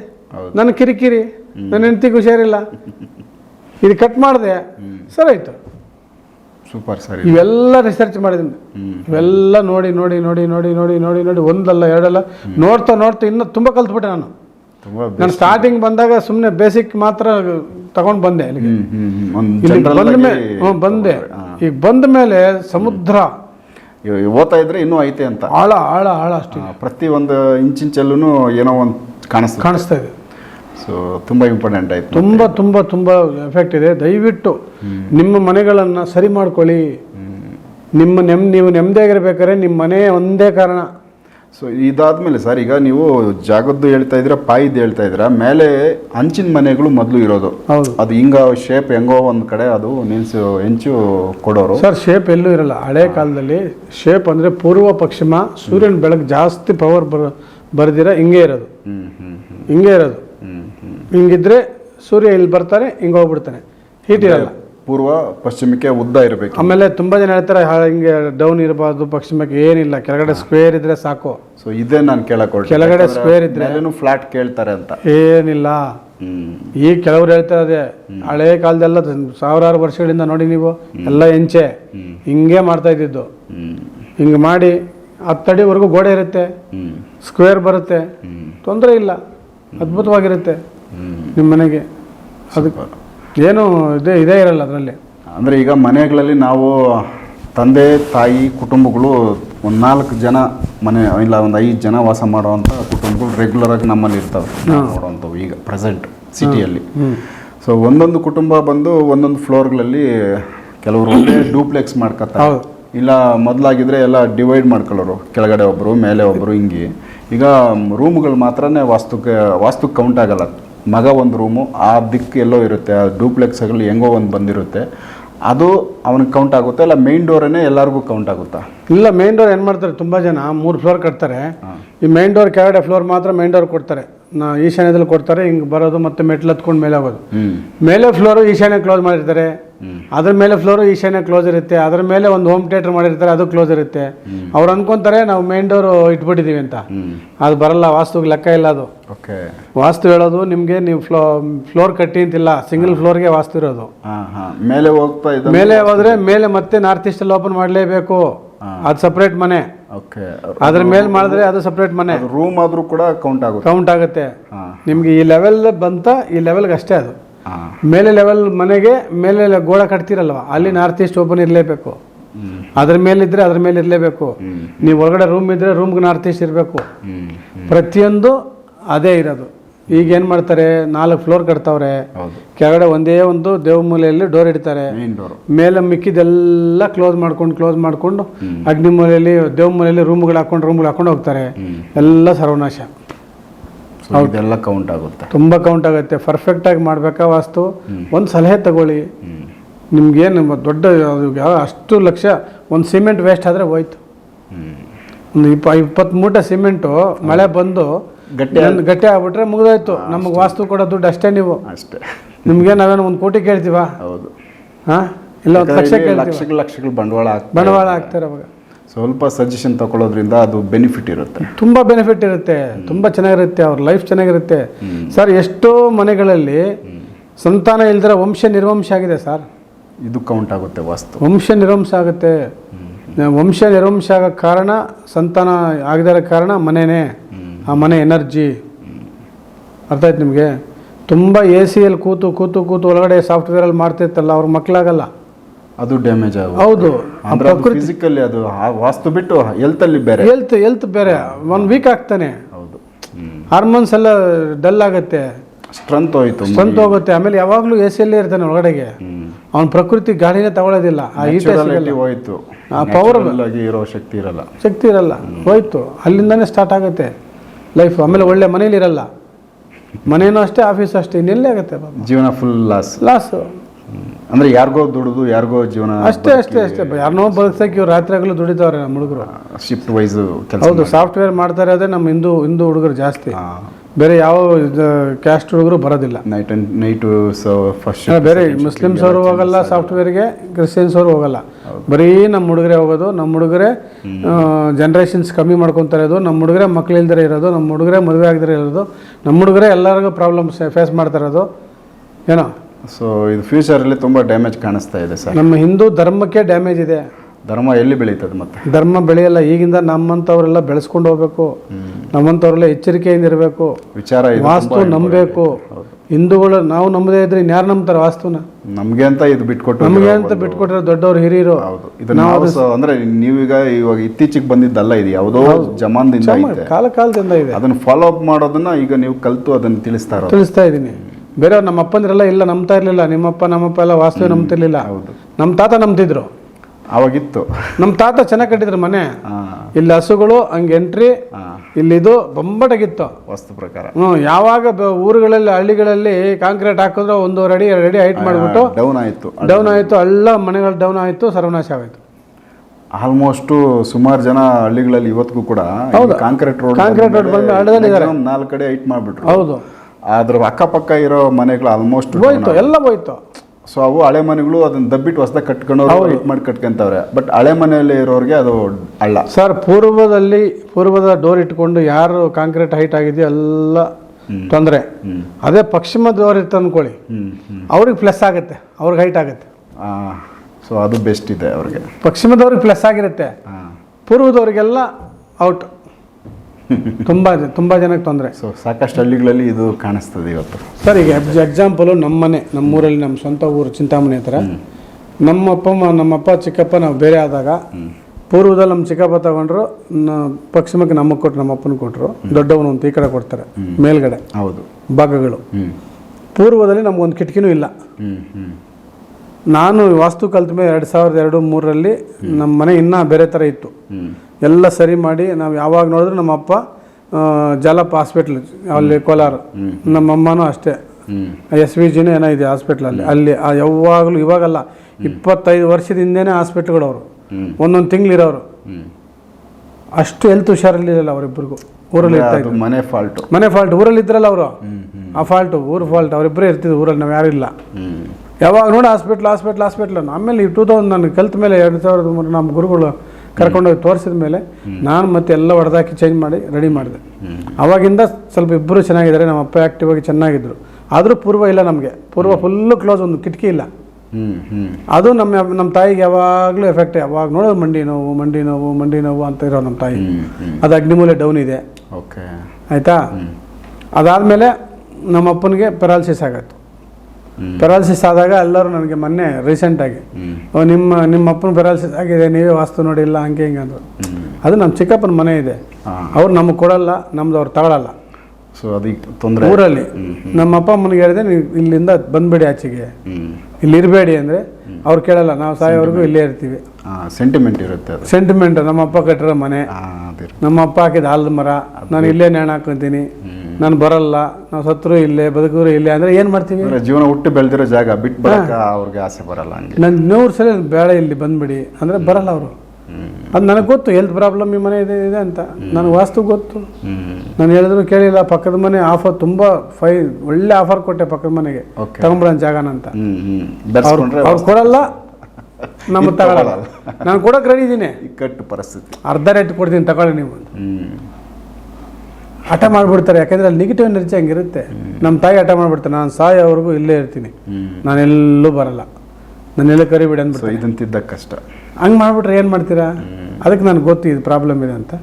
ನನ್ನ ಕಿರಿಕಿರಿ ನನ್ನ ಹೆಂಡತಿಗೆ ಹುಷಾರಿಲ್ಲ ಇದು ಕಟ್ ಮಾಡಿದೆ. ಸರಿ ಆಯಿತು. ಸೂಪರ್ ಸರಿ. ಇವೆಲ್ಲ ರಿಸರ್ಚ್ ಮಾಡಿದ್ದೀನಿ. ಇವೆಲ್ಲ ನೋಡಿ ನೋಡಿ ನೋಡಿ ನೋಡಿ ನೋಡಿ ನೋಡಿ ನೋಡಿ ಒಂದಲ್ಲ ಎರಡಲ್ಲ ನೋಡ್ತಾ ನೋಡ್ತಾ ಇನ್ನೂ ತುಂಬ ಕಲ್ತ್ಬಿಟ್ಟೆ ನಾನು. ನಾನು ಸ್ಟಾರ್ಟಿಂಗ್ ಬಂದಾಗ ಸುಮ್ಮನೆ ಬೇಸಿಕ್ ಮಾತ್ರ ತಗೊಂಡು ಬಂದೆ ಇಲ್ಲಿಗೆ. ಬಂದ ಈಗ ಬಂದ ಮೇಲೆ ಸಮುದ್ರ. ಓದ್ತಾ ಇದ್ರೆ ಇನ್ನೂ ಐತೆ ಅಂತ. ಆಳ ಆಳ ಆಳ ಅಷ್ಟು. ಪ್ರತಿ ಒಂದು ಇಂಚಿಂಚಲ್ಲೂ ಏನೋ ಒಂದು ಕಾಣಿಸ್ತಾ ಕಾಣಿಸ್ತಾ ಇದೆ. ಸೊ ತುಂಬ ಇಂಪಾರ್ಟೆಂಟ್ ಆಯಿತು ತುಂಬ ತುಂಬ ತುಂಬ ಎಫೆಕ್ಟ್ ಇದೆ. ದಯವಿಟ್ಟು ನಿಮ್ಮ ಮನೆಗಳನ್ನು ಸರಿ ಮಾಡ್ಕೊಳ್ಳಿ. ನಿಮ್ಮ ನೆಮ್ ನೀವು ನೆಮ್ಮದಿಯಾಗಿರ್ಬೇಕಾದ್ರೆ ನಿಮ್ಮ ಮನೆ ಒಂದೇ ಕಾರಣ. ಸೊ ಇದಾದ್ಮೇಲೆ ಸರ್ ಈಗ ನೀವು ಜಾಗದ್ದು ಹೇಳ್ತಾ ಇದ್ದೀರಾ ಪಾಯಿದ್ದು ಹೇಳ್ತಾ ಇದ್ದೀರಾ ಮೇಲೆ ಹಂಚಿನ ಮನೆಗಳು ಮೊದಲು ಇರೋದು. ಹೌದು. ಅದು ಹಿಂಗ ಶೇಪ್ ಹೆಂಗೋ ಒಂದು ಕಡೆ ಅದು ನಿಲ್ಸು ಹೆಂಚು ಕೊಡೋರು. ಸರ್ ಶೇಪ್ ಎಲ್ಲೂ ಇರಲ್ಲ. ಹಳೆ ಕಾಲದಲ್ಲಿ ಶೇಪ್ ಅಂದರೆ ಪೂರ್ವ ಪಶ್ಚಿಮ ಸೂರ್ಯನ ಬೆಳಕು ಜಾಸ್ತಿ ಪವರ್ ಬರ್ ಬರ್ದಿರ ಹಿಂಗೆ ಇರೋದು. ಹಿಂಗೆ ಇರೋದು. ಹಿಂಗಿದ್ರೆ ಸೂರ್ಯ ಇಲ್ಲಿ ಬರ್ತಾನೆ ಹಿಂಗೆ ಹೋಗ್ಬಿಡ್ತಾನೆ. ಹೀಟ್ ಇರಲ್ಲ. ಪೂರ್ವ ಪಶ್ಚಿಮಕ್ಕೆ ಉದ್ದ ಇರಬೇಕು. ಆಮೇಲೆ ತುಂಬಾ ಜನ ಹೇಳ್ತಾರೆ ಹಿಂಗೆ ಡೌನ್ ಇರಬಾರ್ದು ಪಶ್ಚಿಮಕ್ಕೆ ಏನಿಲ್ಲ ಕೆಳಗಡೆ ಸ್ಕ್ವೇರ್ ಇದ್ರೆ ಸಾಕು. ಸೊ ಇದೇ ನಾನು ಕೇಳಕ್ ಕೆಳಗಡೆ ಸ್ಕ್ವೇರ್ ಇದ್ರೆ- ಫ್ಲಾಟ್ ಕೇಳ್ತಾರೆ ಅಂತ. ಏನಿಲ್ಲ. ಈ ಈಗ ಕೆಲವ್ರು ಹೇಳ್ತಾ ಇದೆ ಹಳೆ ಕಾಲದೆಲ್ಲ ಸಾವಿರಾರು ವರ್ಷಗಳಿಂದ ನೋಡಿ ನೀವು ಎಲ್ಲ ಹೆಂಚೆ. ಹಿಂಗೆ ಮಾಡ್ತಾ ಇದ್ದಿದ್ದು. ಹಿಂಗೆ ಮಾಡಿ ಹತ್ತಡಿವರೆಗೂ ಗೋಡೆ ಇರುತ್ತೆ. ಸ್ಕ್ವೇರ್ ಬರುತ್ತೆ. ತೊಂದರೆ ಇಲ್ಲ. ಅದ್ಭುತವಾಗಿರುತ್ತೆ. ನಿಮ್ಮ ಮನೆಗೆ? ಅದಕ್ಕೆ ಏನು ಇದೇ ಇದೇ ಇರಲ್ಲ ಅದರಲ್ಲಿ. ಅಂದರೆ ಈಗ ಮನೆಗಳಲ್ಲಿ ನಾವು ತಂದೆ ತಾಯಿ ಕುಟುಂಬಗಳು ಒಂದು ನಾಲ್ಕು ಜನ ಮನೆ ಇಲ್ಲ ಒಂದು ಐದು ಜನ ವಾಸ ಮಾಡುವಂಥ ಕುಟುಂಬಗಳು ರೆಗ್ಯುಲರ್ ಆಗಿ ನಮ್ಮಲ್ಲಿ ಇರ್ತವೆ. ನೋಡುವಂಥವು ಈಗ ಪ್ರೆಸೆಂಟ್ ಸಿಟಿಯಲ್ಲಿ ಸೊ ಒಂದೊಂದು ಕುಟುಂಬ ಬಂದು ಒಂದೊಂದು ಫ್ಲೋರ್ಗಳಲ್ಲಿ ಕೆಲವರು ಒಂದೇ ಡೂಪ್ಲೆಕ್ಸ್ ಮಾಡ್ಕೊತಾರೆ. ಇಲ್ಲ ಮೊದಲಾಗಿದ್ರೆ ಎಲ್ಲ ಡಿವೈಡ್ ಮಾಡ್ಕೊಳ್ಳೋರು. ಕೆಳಗಡೆ ಒಬ್ಬರು ಮೇಲೆ ಒಬ್ಬರು ಹಿಂಗೆ. ಈಗ ರೂಮ್ಗಳು ಮಾತ್ರನೇ ವಾಸ್ತುಕ್ಕೆ ವಾಸ್ತು ಕೌಂಟ್ ಆಗಲ್ಲ. ಮಗ ಒಂದು ರೂಮು ಆ ದಿಕ್ಕು ಎಲ್ಲೋ ಇರುತ್ತೆ ಆ ಡೂಪ್ಲೆಕ್ಸ್ಗಳು ಹೆಂಗೋ ಒಂದು ಬಂದಿರುತ್ತೆ. ಅದು ಅವನಿಗೆ ಕೌಂಟ್ ಆಗುತ್ತೆ ಇಲ್ಲ ಮೇನ್ ಡೋರನ್ನೇ ಎಲ್ಲರಿಗೂ ಕೌಂಟ್ ಆಗುತ್ತಾ? ಇಲ್ಲ ಮೇನ್ ಡೋರ್ ಏನು ಮಾಡ್ತಾರೆ ತುಂಬ ಜನ ಮೂರು ಫ್ಲೋರ್ ಕಟ್ತಾರೆ. ಈ ಮೇನ್ ಡೋರ್ ಕೆಳಗಡೆ ಫ್ಲೋರ್ ಮಾತ್ರ ಮೇನ್ ಡೋರ್ ಕೊಡ್ತಾರೆ. ನಾ ಈಶಾನ್ಯದಲ್ಲಿ ಕೊಡ್ತಾರೆ ಹಿಂಗೆ ಬರೋದು ಮತ್ತೆ ಮೆಟ್ಲು ಹತ್ಕೊಂಡು ಮೇಲೆ ಹೋಗೋದು. ಮೇಲೆ ಫ್ಲೋರು ಈಶಾನ್ಯ ಕ್ಲೋಸ್ ಮಾಡಿರ್ತಾರೆ. ಅದ್ರ ಮೇಲೆ ಫ್ಲೋರು ಈಶಾನ್ಯ ಕ್ಲೋಸ್ ಇರುತ್ತೆ ಅದ್ರ ಮೇಲೆ ಒಂದು ಹೋಮ್ ಥಿಯೇಟರ್ ಮಾಡಿರ್ತಾರೆ ಅದು ಕ್ಲೋಸ್ ಇರುತ್ತೆ. ಅವ್ರು ಅನ್ಕೊಂತಾರೆ ನಾವು ಮೇನ್ ಡೋರ್ ಇಟ್ಬಿಟ್ಟಿದೀವಿ ಅಂತ. ಅದು ಬರಲ್ಲ ವಾಸ್ತುಗೆ ಲೆಕ್ಕ ಇಲ್ಲ ಅದು. ಓಕೆ. ವಾಸ್ತು ಹೇಳೋದು ನಿಮಗೆ ನೀವು ಫ್ಲೋ ಫ್ಲೋರ್ ಕಟ್ಟಿ ಅಂತಿಲ್ಲ ಸಿಂಗಲ್ ಫ್ಲೋರ್ಗೆ ವಾಸ್ತು ಇರೋದು. ಮೇಲೆ ಹೋಗ್ತಾ ಮೇಲೆ ಹೋದ್ರೆ ಮೇಲೆ ಮತ್ತೆ ನಾರ್ತ್ ಈಸ್ಟಲ್ಲಿ ಓಪನ್ ಮಾಡಲೇಬೇಕು. ಅದು ಸಪ್ರೇಟ್ ಮನೆ. ಓಕೆ. ಅದ್ರ ಮೇಲೆ ಮಾಡಿದ್ರೆ ಅದು ಸಪ್ರೇಟ್ ಮನೆ. ರೂಮ್ ಆದರೂ ಕೂಡ ಕೌಂಟ್ ಆಗುತ್ತೆ. ಕೌಂಟ್ ಆಗುತ್ತೆ. ನಿಮ್ಗೆ ಈ ಲೆವೆಲ್ ಬಂತ ಈ ಲೆವೆಲ್ಗೆ ಅಷ್ಟೇ ಅದು. ಮೇಲೆ ಲೆವೆಲ್ ಮನೆಗೆ ಮೇಲೆ ಗೋಳ ಕಟ್ತಿರಲ್ವ? ಅಲ್ಲಿ ನಾರ್ತ್ ಈಸ್ಟ್ ಓಪನ್ ಇರಲೇಬೇಕು. ಅದ್ರ ಮೇಲಿದ್ರೆ ಅದ್ರ ಮೇಲೆ ಇರಲೇಬೇಕು. ನೀವು ಒಳಗಡೆ ರೂಮ್ ಇದ್ರೆ ರೂಮ್ಗೆ ನಾರ್ತ್ ಈಸ್ಟ್ ಇರಬೇಕು. ಪ್ರತಿಯೊಂದು ಅದೇ ಇರೋದು. ಈಗ ಏನು ಮಾಡ್ತಾರೆ? ನಾಲ್ಕು ಫ್ಲೋರ್ ಕಟ್ತಾವ್ರೆ. ಕೆಳಗಡೆ ಒಂದೇ ಒಂದು ದೇವಮೂಲೆಯಲ್ಲಿ ಡೋರ್ ಇಡ್ತಾರೆ. ಮೇಲೆ ಮಿಕ್ಕಿದೆಲ್ಲ ಕ್ಲೋಸ್ ಮಾಡ್ಕೊಂಡು ಕ್ಲೋಸ್ ಮಾಡ್ಕೊಂಡು ಅಗ್ನಿ ಮೂಲೆಯಲ್ಲಿ ದೇವ್ ಮೂಲೆಯಲ್ಲಿ ರೂಮ್ಗಳು ಹಾಕೊಂಡು ರೂಮ್ಗಳು ಹಾಕೊಂಡು ಹೋಗ್ತಾರೆ. ಎಲ್ಲ ಸರ್ವನಾಶ. ಕೌಂಟ್ ಆಗುತ್ತೆ. ತುಂಬ ಕೌಂಟ್ ಆಗುತ್ತೆ. ಪರ್ಫೆಕ್ಟಾಗಿ ಮಾಡಬೇಕಾ ವಾಸ್ತು? ಒಂದು ಸಲಹೆ ತಗೊಳ್ಳಿ. ನಿಮ್ಗೇನು ದೊಡ್ಡ ಅಷ್ಟು ಲಕ್ಷ ಒಂದು ಸಿಮೆಂಟ್ ವೇಸ್ಟ್ ಆದರೆ ಹೋಯ್ತು. ಒಂದು ಇಪ್ಪ ಇಪ್ಪತ್ತು ಮೂಟೆ ಸಿಮೆಂಟು ಮಳೆ ಬಂದು ಗಟ್ಟಿ ಗಟ್ಟಿ ಆಗ್ಬಿಟ್ರೆ ಮುಗಿದೋಯ್ತು. ನಮಗೆ ವಾಸ್ತು ಕೊಡೋ ದುಡ್ಡು ಅಷ್ಟೇ ನೀವು. ಅಷ್ಟೇ. ನಿಮ್ಗೆ ನಾವೇನು ಒಂದು ಕೋಟಿ ಕೇಳ್ತೀವ? ಹೌದು. ಹಾಂ? ಇಲ್ಲ ಒಂದು ಲಕ್ಷ ಲಕ್ಷಗಳು ಲಕ್ಷಗಳು ಬಂಡವಾಳ. ಬಂಡವಾಳ ಹಾಕ್ತಾರೆ ಅವಾಗ ಸ್ವಲ್ಪ ಸಜೆಷನ್ ತಗೊಳ್ಳೋದ್ರಿಂದ ಅದು ಬೆನಿಫಿಟ್ ಇರುತ್ತೆ. ತುಂಬ ಬೆನಿಫಿಟ್ ಇರುತ್ತೆ. ತುಂಬ ಚೆನ್ನಾಗಿರುತ್ತೆ. ಅವ್ರ ಲೈಫ್ ಚೆನ್ನಾಗಿರುತ್ತೆ. ಸರ್ ಎಷ್ಟೋ ಮನೆಗಳಲ್ಲಿ ಸಂತಾನ ಇಲ್ದಿರೋ ವಂಶ ನಿರ್ವಂಶ ಆಗಿದೆ ಸರ್ ಇದು ಕೌಂಟ್ ಆಗುತ್ತೆ ವಾಸ್ತು. ವಂಶ ನಿರ್ವಂಶ ಆಗುತ್ತೆ. ವಂಶ ನಿರ್ವಂಶ ಆಗೋ ಕಾರಣ ಸಂತಾನ ಆಗದಿರೋ ಕಾರಣ ಮನೆನೇ. ಆ ಮನೆ ಎನರ್ಜಿ. ಅರ್ಥ ಆಯ್ತು ನಿಮಗೆ? ತುಂಬ ಎ ಸಿಯಲ್ಲಿ ಕೂತು ಕೂತು ಕೂತು ಒಳಗಡೆ ಸಾಫ್ಟ್ವೇರಲ್ಲಿ ಮಾಡ್ತಿರ್ತಲ್ಲ ಅವ್ರ ಮಕ್ಕಳಾಗಲ್ಲ ಅದು ಡ್ಯಾಮೇಜ್ ಹೌದು. ಪ್ರಕೃತಿ ಫಿಸಿಕಲಿ ಅದು ಆ ವಾಸ್ತು ಬಿಟ್ಟು ಹೆಲ್ತ್ ಅಲ್ಲಿ ಬೇರೆ. ಹೆಲ್ತ್ ಹೆಲ್ತ್ ಬೇರೆ. ಒನ್ ವೀಕ್ ಆಗ್ತಾನೆ. ಹೌದು. ಹಾರ್ಮೋನ್ಸ್ ಎಲ್ಲ ಡಲ್ ಆಗುತ್ತೆ. ಸ್ಟ್ರೆಂತ್ ಹೋಯ್ತು ಸ್ಟ್ರೆಂತ್ ಹೋಗುತ್ತೆ. ಆಮೇಲೆ ಯಾವಾಗಲೂ ಎ ಸಿಯಲ್ಲೇ ಇರ್ತಾನೆ ಒಳಗಡೆಗೆ. ಅವ್ನ ಪ್ರಕೃತಿ ಗಾಳಿನೇ ತಗೊಳ್ಳೋದಿಲ್ಲ ಆ ಹೋಯ್ತು. ಆ ಆಗಿ ಇರೋ ಶಕ್ತಿ ಇರಲ್ಲ. ಶಕ್ತಿ ಇರಲ್ಲ. ಹೋಯ್ತು. ಅಲ್ಲಿಂದಾನೇ ಸ್ಟಾರ್ಟ್ ಆಗುತ್ತೆ. ಲೈಫ್ ಆಮೇಲೆ ಒಳ್ಳೆ ಮನೇಲಿ ಇರಲ್ಲ. ಮನೇನೂ ಅಷ್ಟೇ ಆಫೀಸ್ ಅಷ್ಟೇ ಇನ್ನೆಲ್ಲೇ ಆಗುತ್ತೆ ಜೀವನ ಫುಲ್ ಲಾಸ್ ಲಾಸು ಅಂದ್ರೆ ಯಾರಿಗೋ ದುಡಿದು ಯಾರಿಗೋ ಜೀವನ ಅಷ್ಟೇ ಅಷ್ಟೇ ಅಷ್ಟೇ. ಯಾರನ್ನೋ ಬದುಕ್ಸಕ್ಕೆ ಇವ್ರು ರಾತ್ರಿಯಾಗಲೂ ದುಡಿತಾವ್ರೆ ನಮ್ಮ ಹುಡುಗರು. ಶಿಫ್ಟ್ ವೈಸ್ ಹೌದು ಸಾಫ್ಟ್ವೇರ್ ಮಾಡ್ತಾರೆ ಅದೇ ನಮ್ಮ ಹಿಂದೂ ಹಿಂದೂ ಹುಡುಗರು ಜಾಸ್ತಿ. ಬೇರೆ ಯಾವ ಕ್ಯಾಸ್ಟ್ ಹುಡುಗರು ಬರೋದಿಲ್ಲ. ನೈಟ್ ಅಂಡ್ ನೈಟ್ ಫಸ್ಟ್ ಬೇರೆ ಮುಸ್ಲಿಮ್ಸ್ ಅವರು ಹೋಗಲ್ಲ ಸಾಫ್ಟ್ವೇರ್ಗೆ ಕ್ರಿಶ್ಚಿಯನ್ಸ್ ಅವರು ಹೋಗಲ್ಲ. ಬರೀ ನಮ್ಮ ಹುಡುಗರೇ ಹೋಗೋದು ನಮ್ಮ ಹುಡುಗರೇ ಜನ್ರೇಷನ್ಸ್ ಕಮ್ಮಿ ಮಾಡ್ಕೊತಾ ಇರೋದು ನಮ್ಮ ಹುಡುಗರೇ ಮಕ್ಳು ಇಲ್ದಿರ ಇರೋದು ನಮ್ಮ ಹುಡುಗರೇ ಮದುವೆ ಆಗದಿರ ಇರೋದು ನಮ್ಮ ಹುಡುಗರೇ ಎಲ್ಲರಿಗೂ ಪ್ರಾಬ್ಲಮ್ಸ್ ಫೇಸ್ ಮಾಡ್ತಾ ಇರೋದು ಏನೋ? ಸೊ ಇದು ಫ್ಯೂಚರಲ್ಲಿ ತುಂಬ ಡ್ಯಾಮೇಜ್ ಕಾಣಿಸ್ತಾ ಇದೆ ಸರ್ ನಮ್ಮ ಹಿಂದೂ ಧರ್ಮಕ್ಕೆ ಡ್ಯಾಮೇಜ್ ಇದೆ. ಧರ್ಮ ಎಲ್ಲಿ ಬೆಳೀತದೆ ಮತ್ತೆ? ಧರ್ಮ ಬೆಳೆಯಲ್ಲ ಈಗಿಂದ ನಮ್ಮಂಥವರೆಲ್ಲ ಬೆಳೆಸ್ಕೊಂಡು ಹೋಗ್ಬೇಕು. ನಮ್ಮಂಥವರೆಲ್ಲ ಎಚ್ಚರಿಕೆಯಿಂದ ಇರಬೇಕು. ವಿಚಾರ ವಾಸ್ತು ನಂಬಬೇಕು. ಹಿಂದೂಗಳು ನಾವು ನಂಬದೇ ಇದ್ರೆ ಯಾರು ನಂಬ್ತಾರೆ ವಾಸ್ತುನ? ನಮ್ಗೆ ಅಂತ ಇದು ಬಿಟ್ಕೊಟ್ಟು ನಮ್ಗೆ ಅಂತ ಬಿಟ್ಕೊಟ್ರೆ ದೊಡ್ಡವ್ರು ಹಿರಿಯರು. ಇದು ನಾವು ಅಂದ್ರೆ ನೀವೀಗ ಇವಾಗ ಇತ್ತೀಚೆಗೆ ಬಂದಿದ್ದಲ್ಲ ಇದು ಯಾವುದೋ ಜಮಾನದಿಂದ ಕಾಲ ಕಾಲದಿಂದ ಇದೆ. ಅದನ್ನ ಫಾಲೋ ಅಪ್ ಮಾಡೋದನ್ನ ಈಗ ನೀವು ಕಲ್ತು ಅದನ್ನ ತಿಳಿಸ್ತಾ ತಿಳಿಸ್ತಾ ಇದ್ದೀನಿ. ಬೇರೆ ನಮ್ಮ ಅಪ್ಪಂದ್ರೆಲ್ಲ ಇಲ್ಲ ನಂಬ್ತಾ ಇರ್ಲಿಲ್ಲ. ನಿಮ್ಮಪ್ಪ ನಮ್ಮಪ್ಪ ಎಲ್ಲ ವಾಸ್ತವ ನಂಬ್ತಿರ್ಲಿಲ್ಲ. ಹೌದು. ನಮ್ಮ ತಾತ ನಂಬ್ತಿದ್ರು. ಅವಾಗಿತ್ತು. ನಮ್ಮ ತಾತ ಚೆನ್ನಾಗಿ ಕಟ್ಟಿದ್ರು ಮನೆ. ಇಲ್ಲಿ ಹಸುಗಳು ಹಂಗೆ ಎಂಟ್ರಿ ಇಲ್ಲಿದು ಬೊಂಬಟಾಗಿತ್ತು. ವಾಸ್ತು ಪ್ರಕಾರ. ಹ್ಞೂ ಯಾವಾಗ ಬ- ಊರುಗಳಲ್ಲಿ ಹಳ್ಳಿಗಳಲ್ಲಿ ಕಾಂಕ್ರೀಟ್ ಹಾಕಿದ್ರೆ ಒಂದೂವರೆ ಅಡಿ ಎರಡು ಅಡಿ ಹೈಟ್ ಮಾಡಿಬಿಟ್ಟು ಡೌನ್ ಆಯಿತು. ಡೌನ್ ಆಯಿತು ಎಲ್ಲ ಮನೆಗಳು ಡೌನ್ ಆಯಿತು ಸರ್ವನಾಶ ಆಯಿತು ಆಲ್ಮೋಸ್ಟು ಸುಮಾರು ಜನ ಹಳ್ಳಿಗಳಲ್ಲಿ ಇವತ್ತಿಗೂ ಕೂಡ ಕಾಂಕ್ರೀಟ್ ರೋಡ್ ಕಾಂಕ್ರೀಟ್ ರೋಡ್ ಬಂದ್ಮೇಲೆ ಹಳ್ಳದಲ್ಲಿದ್ದಾರೆ. ನಾಲ್ಕು ಕಡೆ ಹೈಟ್ ಮಾಡಿಬಿಟ್ರು. ಹೌದು. ಅದ್ರ ಅಕ್ಕಪಕ್ಕ ಇರೋ ಮನೆಗಳು ಆಲ್ಮೋಸ್ಟ್ ಹೋಯ್ತು ಎಲ್ಲ ಹೋಯ್ತು. ಸೊ ಅವು ಹಳೆ ಮನೆಗಳು ಅದನ್ನ ದಬ್ಬಿಟ್ಟು ಹೊಸದಾಗ ಕಟ್ಕೊಂಡು ಹೈಟ್ ಮಾಡಿ ಕಟ್ಕೊಂತವ್ರೆ. ಬಟ್ ಹಳೆ ಮನೆಯಲ್ಲಿ ಇರೋರಿಗೆ ಅದು ಅಳ್ಳ ಸರ್ ಪೂರ್ವದಲ್ಲಿ ಪೂರ್ವದ ಡೋರ್ ಇಟ್ಕೊಂಡು ಯಾರು ಕಾಂಕ್ರೀಟ್ ಹೈಟ್ ಆಗಿದೆಯೋ ಎಲ್ಲ ತೊಂದರೆ. ಅದೇ ಪಶ್ಚಿಮ ಡೋರ್ ಇತ್ತು ಹ್ಮ್ ಅವ್ರಿಗೆ ಪ್ಲಸ್ ಆಗುತ್ತೆ. ಅವ್ರಿಗೆ ಹೈಟ್ ಆಗುತ್ತೆ. ಸೊ ಅದು ಬೆಸ್ಟ್ ಇದೆ ಅವ್ರಿಗೆ. ಪಶ್ಚಿಮದವ್ರಿಗೆ ಪ್ಲಸ್ ಆಗಿರುತ್ತೆ. ಪೂರ್ವದವ್ರಿಗೆಲ್ಲ ಔಟ್ ತುಂಬ ತುಂಬ ಜನಕ್ಕೆ ತೊಂದರೆ. ಸೊ ಸಾಕಷ್ಟು ಹಳ್ಳಿಗಳಲ್ಲಿ ಇದು ಕಾಣಿಸ್ತದೆ ಇವತ್ತು. ಸರ್ ಈಗ ಎಕ್ಸಾಂಪಲು ನಮ್ಮ ಮನೆ ನಮ್ಮೂರಲ್ಲಿ ನಮ್ಮ ಸ್ವಂತ ಊರು ಚಿಂತಾಮಣಿ ಹತ್ರ. ನಮ್ಮ ಅಪ್ಪಮ್ಮ ನಮ್ಮಪ್ಪ ಚಿಕ್ಕಪ್ಪ ನಾವು ಬೇರೆ ಆದಾಗ ಪೂರ್ವದಲ್ಲಿ ನಮ್ಮ ಚಿಕ್ಕಪ್ಪ ತಗೊಂಡ್ರು ಪಶ್ಚಿಮಕ್ಕೆ ನಮಗೆ ಕೊಟ್ಟರು ನಮ್ಮ ಅಪ್ಪನ ಕೊಟ್ಟರು ದೊಡ್ಡವನು ಅಂತ ಈ ಕಡೆ ಕೊಡ್ತಾರೆ ಮೇಲ್ಗಡೆ. ಹೌದು. ಭಾಗಗಳು. ಪೂರ್ವದಲ್ಲಿ ನಮಗೊಂದು ಕಿಟಕಿನೂ ಇಲ್ಲ. ನಾನು ವಾಸ್ತು ಕಲ್ತ ಮೇಲೆ ಎರಡು ಸಾವಿರದ ಎರಡು ಮೂರರಲ್ಲಿ ನಮ್ಮ ಮನೆ ಇನ್ನೂ ಬೇರೆ ಥರ ಇತ್ತು. ಎಲ್ಲ ಸರಿ ಮಾಡಿ ನಾವು ಯಾವಾಗ ನೋಡಿದ್ರು ನಮ್ಮ ಅಪ್ಪ ಜಲಪ್ ಹಾಸ್ಪಿಟ್ಲ್ ಅಲ್ಲಿ ಕೋಲಾರ. ನಮ್ಮ ಅಮ್ಮನೂ ಅಷ್ಟೇ. ಎಸ್ ವಿ ಜಿನೇ ಏನೋ ಇದೆ ಹಾಸ್ಪಿಟ್ಲಲ್ಲಿ ಅಲ್ಲಿ. ಯಾವಾಗಲೂ ಇವಾಗಲ್ಲ ಇಪ್ಪತ್ತೈದು ವರ್ಷದ ಹಿಂದೆನೇ ಹಾಸ್ಪಿಟ್ಲ್ಗಳು ಅವರು. ಒಂದೊಂದು ತಿಂಗಳಿರೋರು. ಇರೋರು ಅಷ್ಟು ಹೆಲ್ತ್ ಹುಷಾರಲ್ಲಿರಲ್ಲ ಅವರಿಬ್ಬರಿಗೂ ಊರಲ್ಲಿ ಮನೆ ಫಾಲ್ಟ್ ಮನೆ ಫಾಲ್ಟ್ ಊರಲ್ಲಿ ಇದ್ರಲ್ಲ ಅವರು. ಆ ಫಾಲ್ಟು ಊರು ಫಾಲ್ಟ್ ಅವರಿಬ್ಬರೇ ಇರ್ತಿದ್ರು ಊರಲ್ಲಿ ನಾವು ಯಾರಿಲ್ಲ ಇಲ್ಲ. ಯಾವಾಗ ನೋಡಿ ಹಾಸ್ಪಿಟ್ಲ್ ಹಾಸ್ಪಿಟ್ಲ್ ಹಾಸ್ಪಿಟ್ಲ್. ಆಮೇಲೆ ಈ ಟೂ ತೌಸಂಡ್ ನಾನು ಕಲ್ತ ಮೇಲೆ ಎರಡು ಸಾವಿರದ ಮೂರು ನಮ್ಮ ಗುರುಗಳು ಕರ್ಕೊಂಡೋಗಿ ತೋರಿಸಿದ ಮೇಲೆ ನಾನು ಮತ್ತೆ ಎಲ್ಲ ಹೊಡೆದಾಕಿ ಚೇಂಜ್ ಮಾಡಿ ರೆಡಿ ಮಾಡಿದೆ. ಅವಾಗಿಂದ ಸ್ವಲ್ಪ ಇಬ್ಬರು ಚೆನ್ನಾಗಿದ್ದಾರೆ ನಮ್ಮ ಅಪ್ಪ ಆ್ಯಕ್ಟಿವ್ ಆಗಿ ಚೆನ್ನಾಗಿದ್ರು. ಆದರೂ ಪೂರ್ವ ಇಲ್ಲ ನಮಗೆ. ಪೂರ್ವ ಫುಲ್ಲು ಕ್ಲೋಸ್ ಒಂದು ಕಿಟಕಿ ಇಲ್ಲ. ಅದು ನಮ್ಮ ನಮ್ಮ ತಾಯಿಗೆ ಯಾವಾಗಲೂ ಎಫೆಕ್ಟ್ ಯಾವಾಗ ನೋಡೋದು ಮಂಡಿ ನೋವು ಮಂಡಿ ನೋವು ಮಂಡಿ ನೋವು ಅಂತ ಇರೋ ನಮ್ಮ ತಾಯಿ. ಅದು ಅಗ್ನಿಮೂಲೆ ಡೌನ್ ಇದೆ. ಓಕೆ ಆಯಿತಾ? ಅದಾದಮೇಲೆ ನಮ್ಮ ಅಪ್ಪನಿಗೆ ಪೆರಾಲಿಸಿಸ್ ಆಗತ್ತು. ಪೆರಾಲಿಸಿಸ್ ಆದಾಗ ಎಲ್ಲರೂ ನನಗೆ ಮೊನ್ನೆ ರೀಸೆಂಟಾಗಿ ನಿಮ್ಮ ನಿಮ್ಮ ಅಪ್ಪನ ಪೆರಾಲಿಸಿಸ್ ಆಗಿದೆ ನೀವೇ ವಾಸ್ತು ನೋಡಿಲ್ಲ ಹಂಗೆ ಹಿಂಗೆ ಅಂದರು. ಅದು ನಮ್ಮ ಚಿಕ್ಕಪ್ಪನ ಮನೆ ಇದೆ. ಅವ್ರು ನಮಗೆ ಕೊಡಲ್ಲ ನಮ್ದು ಅವ್ರು ತಗೊಳಲ್ಲ. ಸೊ ಅದಕ್ಕೆ ತೊಂದರೆ ಊರಲ್ಲಿ ನಮ್ಮ ಅಪ್ಪ ಅಮ್ಮನಿಗೆ ಹೇಳಿದೆ ನೀವು ಇಲ್ಲಿಂದ ಬಂದ್ಬೇಡಿ ಆಚೆಗೆ. ಇಲ್ಲಿ ಇರಬೇಡಿ ಅಂದರೆ ಅವ್ರು ಕೇಳಲ್ಲ ನಾವು ಸಾಯೋವರೆಗೂ ಇಲ್ಲೇ ಇರ್ತೀವಿ. ಸೆಂಟಿಮೆಂಟ್ ಇರುತ್ತೆ ಅದು. ಸೆಂಟಿಮೆಂಟ್ ನಮ್ಮ ಅಪ್ಪ ಕಟ್ಟಿರೋ ಮನೆ. ನಮ್ಮ ಅಪ್ಪ ಹಾಕಿದ ಹಾಲದ ಮರ. ನಾನು ಇಲ್ಲೇ ನೇಣ ಹಾಕೊಂತೀನಿ. ನಾನು ಬರಲ್ಲ. ನಾವು ಸತ್ರು ಇಲ್ಲೇ ಬದುಕರು ಇಲ್ಲೇ ಅಂದ್ರೆ ಏನು ಮಾಡ್ತೀವಿ? ಜೀವನ ಹುಟ್ಟು ಬೆಳೆದಿರೋ ಜಾಗ ಬಿಟ್ಟು ಬರಕ ಅವ್ರಿಗೆ ಆಸೆ ಬರಲ್ಲ ಹಂಗೆ. ನನ್ನ ನೂರು ಸಲ ಬೇಡ ಇಲ್ಲಿ ಬಂದ್ಬಿಡಿ. ಅಂದ್ರೆ ಬರಲ್ಲ ಅವರು. ಅದು ನನಗೆ ಗೊತ್ತು ಹೆಲ್ತ್ ಪ್ರಾಬ್ಲಮ್ ಈ ಮನೆ ಇದೆ ಇದೆ ಅಂತ. ನನಗೆ ವಾಸ್ತು ಗೊತ್ತು. ನಾನು ಹೇಳಿದ್ರು ಕೇಳಿಲ್ಲ ಪಕ್ಕದ ಮನೆ ಆಫರ್ ತುಂಬ ಫೈ ಒಳ್ಳೆ ಆಫರ್ ಕೊಟ್ಟೆ ಪಕ್ಕದ ಮನೆಗೆ. ತಗೊಂಬಿಡೋಣ ಜಾಗನ ಅಂತ. ಅವ್ರು ಕೊಡಲ್ಲ ನಮ್ಮ ತಗೊಳಲ್ಲ. ನಾನು ಕೊಡೋಕೆ ರೆಡಿ ಇದ್ದೀನಿ ಇಕ್ಕಟ್ಟು ಪರಿಸ್ಥಿತಿ. ಅರ್ಧ ರೇಟ್ ಕೊಡ್ತೀನಿ ತಗೊಳ್ಳಿ ನೀವು ಹಠ ಮಾಡಿಬಿಡ್ತಾರೆ ಯಾಕಂದ್ರೆ ಅಲ್ಲಿ ನೆಗೆಟಿವ್ ಎನರ್ಜಿ ಹಂಗಿರುತ್ತೆ ನಮ್ಮ ತಾಯಿ ಹಠ ಮಾಡಿಬಿಡ್ತಾರೆ ನಾನು ಸಾಯೋವರೆಗೂ ಇಲ್ಲೇ ಇರ್ತೀನಿ. ನಾನೆಲ್ಲೂ ಬರಲ್ಲ. ನಾನೆಲ್ಲ ಕರಿಬಿಡಿ ಅಂದ್ಬಿಟ್ಟು ಇದಂತಿದ್ದ ಕಷ್ಟ. ಹಂಗೆ ಮಾಡಿಬಿಟ್ರೆ ಏನು ಮಾಡ್ತೀರಾ? ಅದಕ್ಕೆ ನನಗೆ ಗೊತ್ತು ಇದು ಪ್ರಾಬ್ಲಮ್ ಇದೆ ಅಂತ.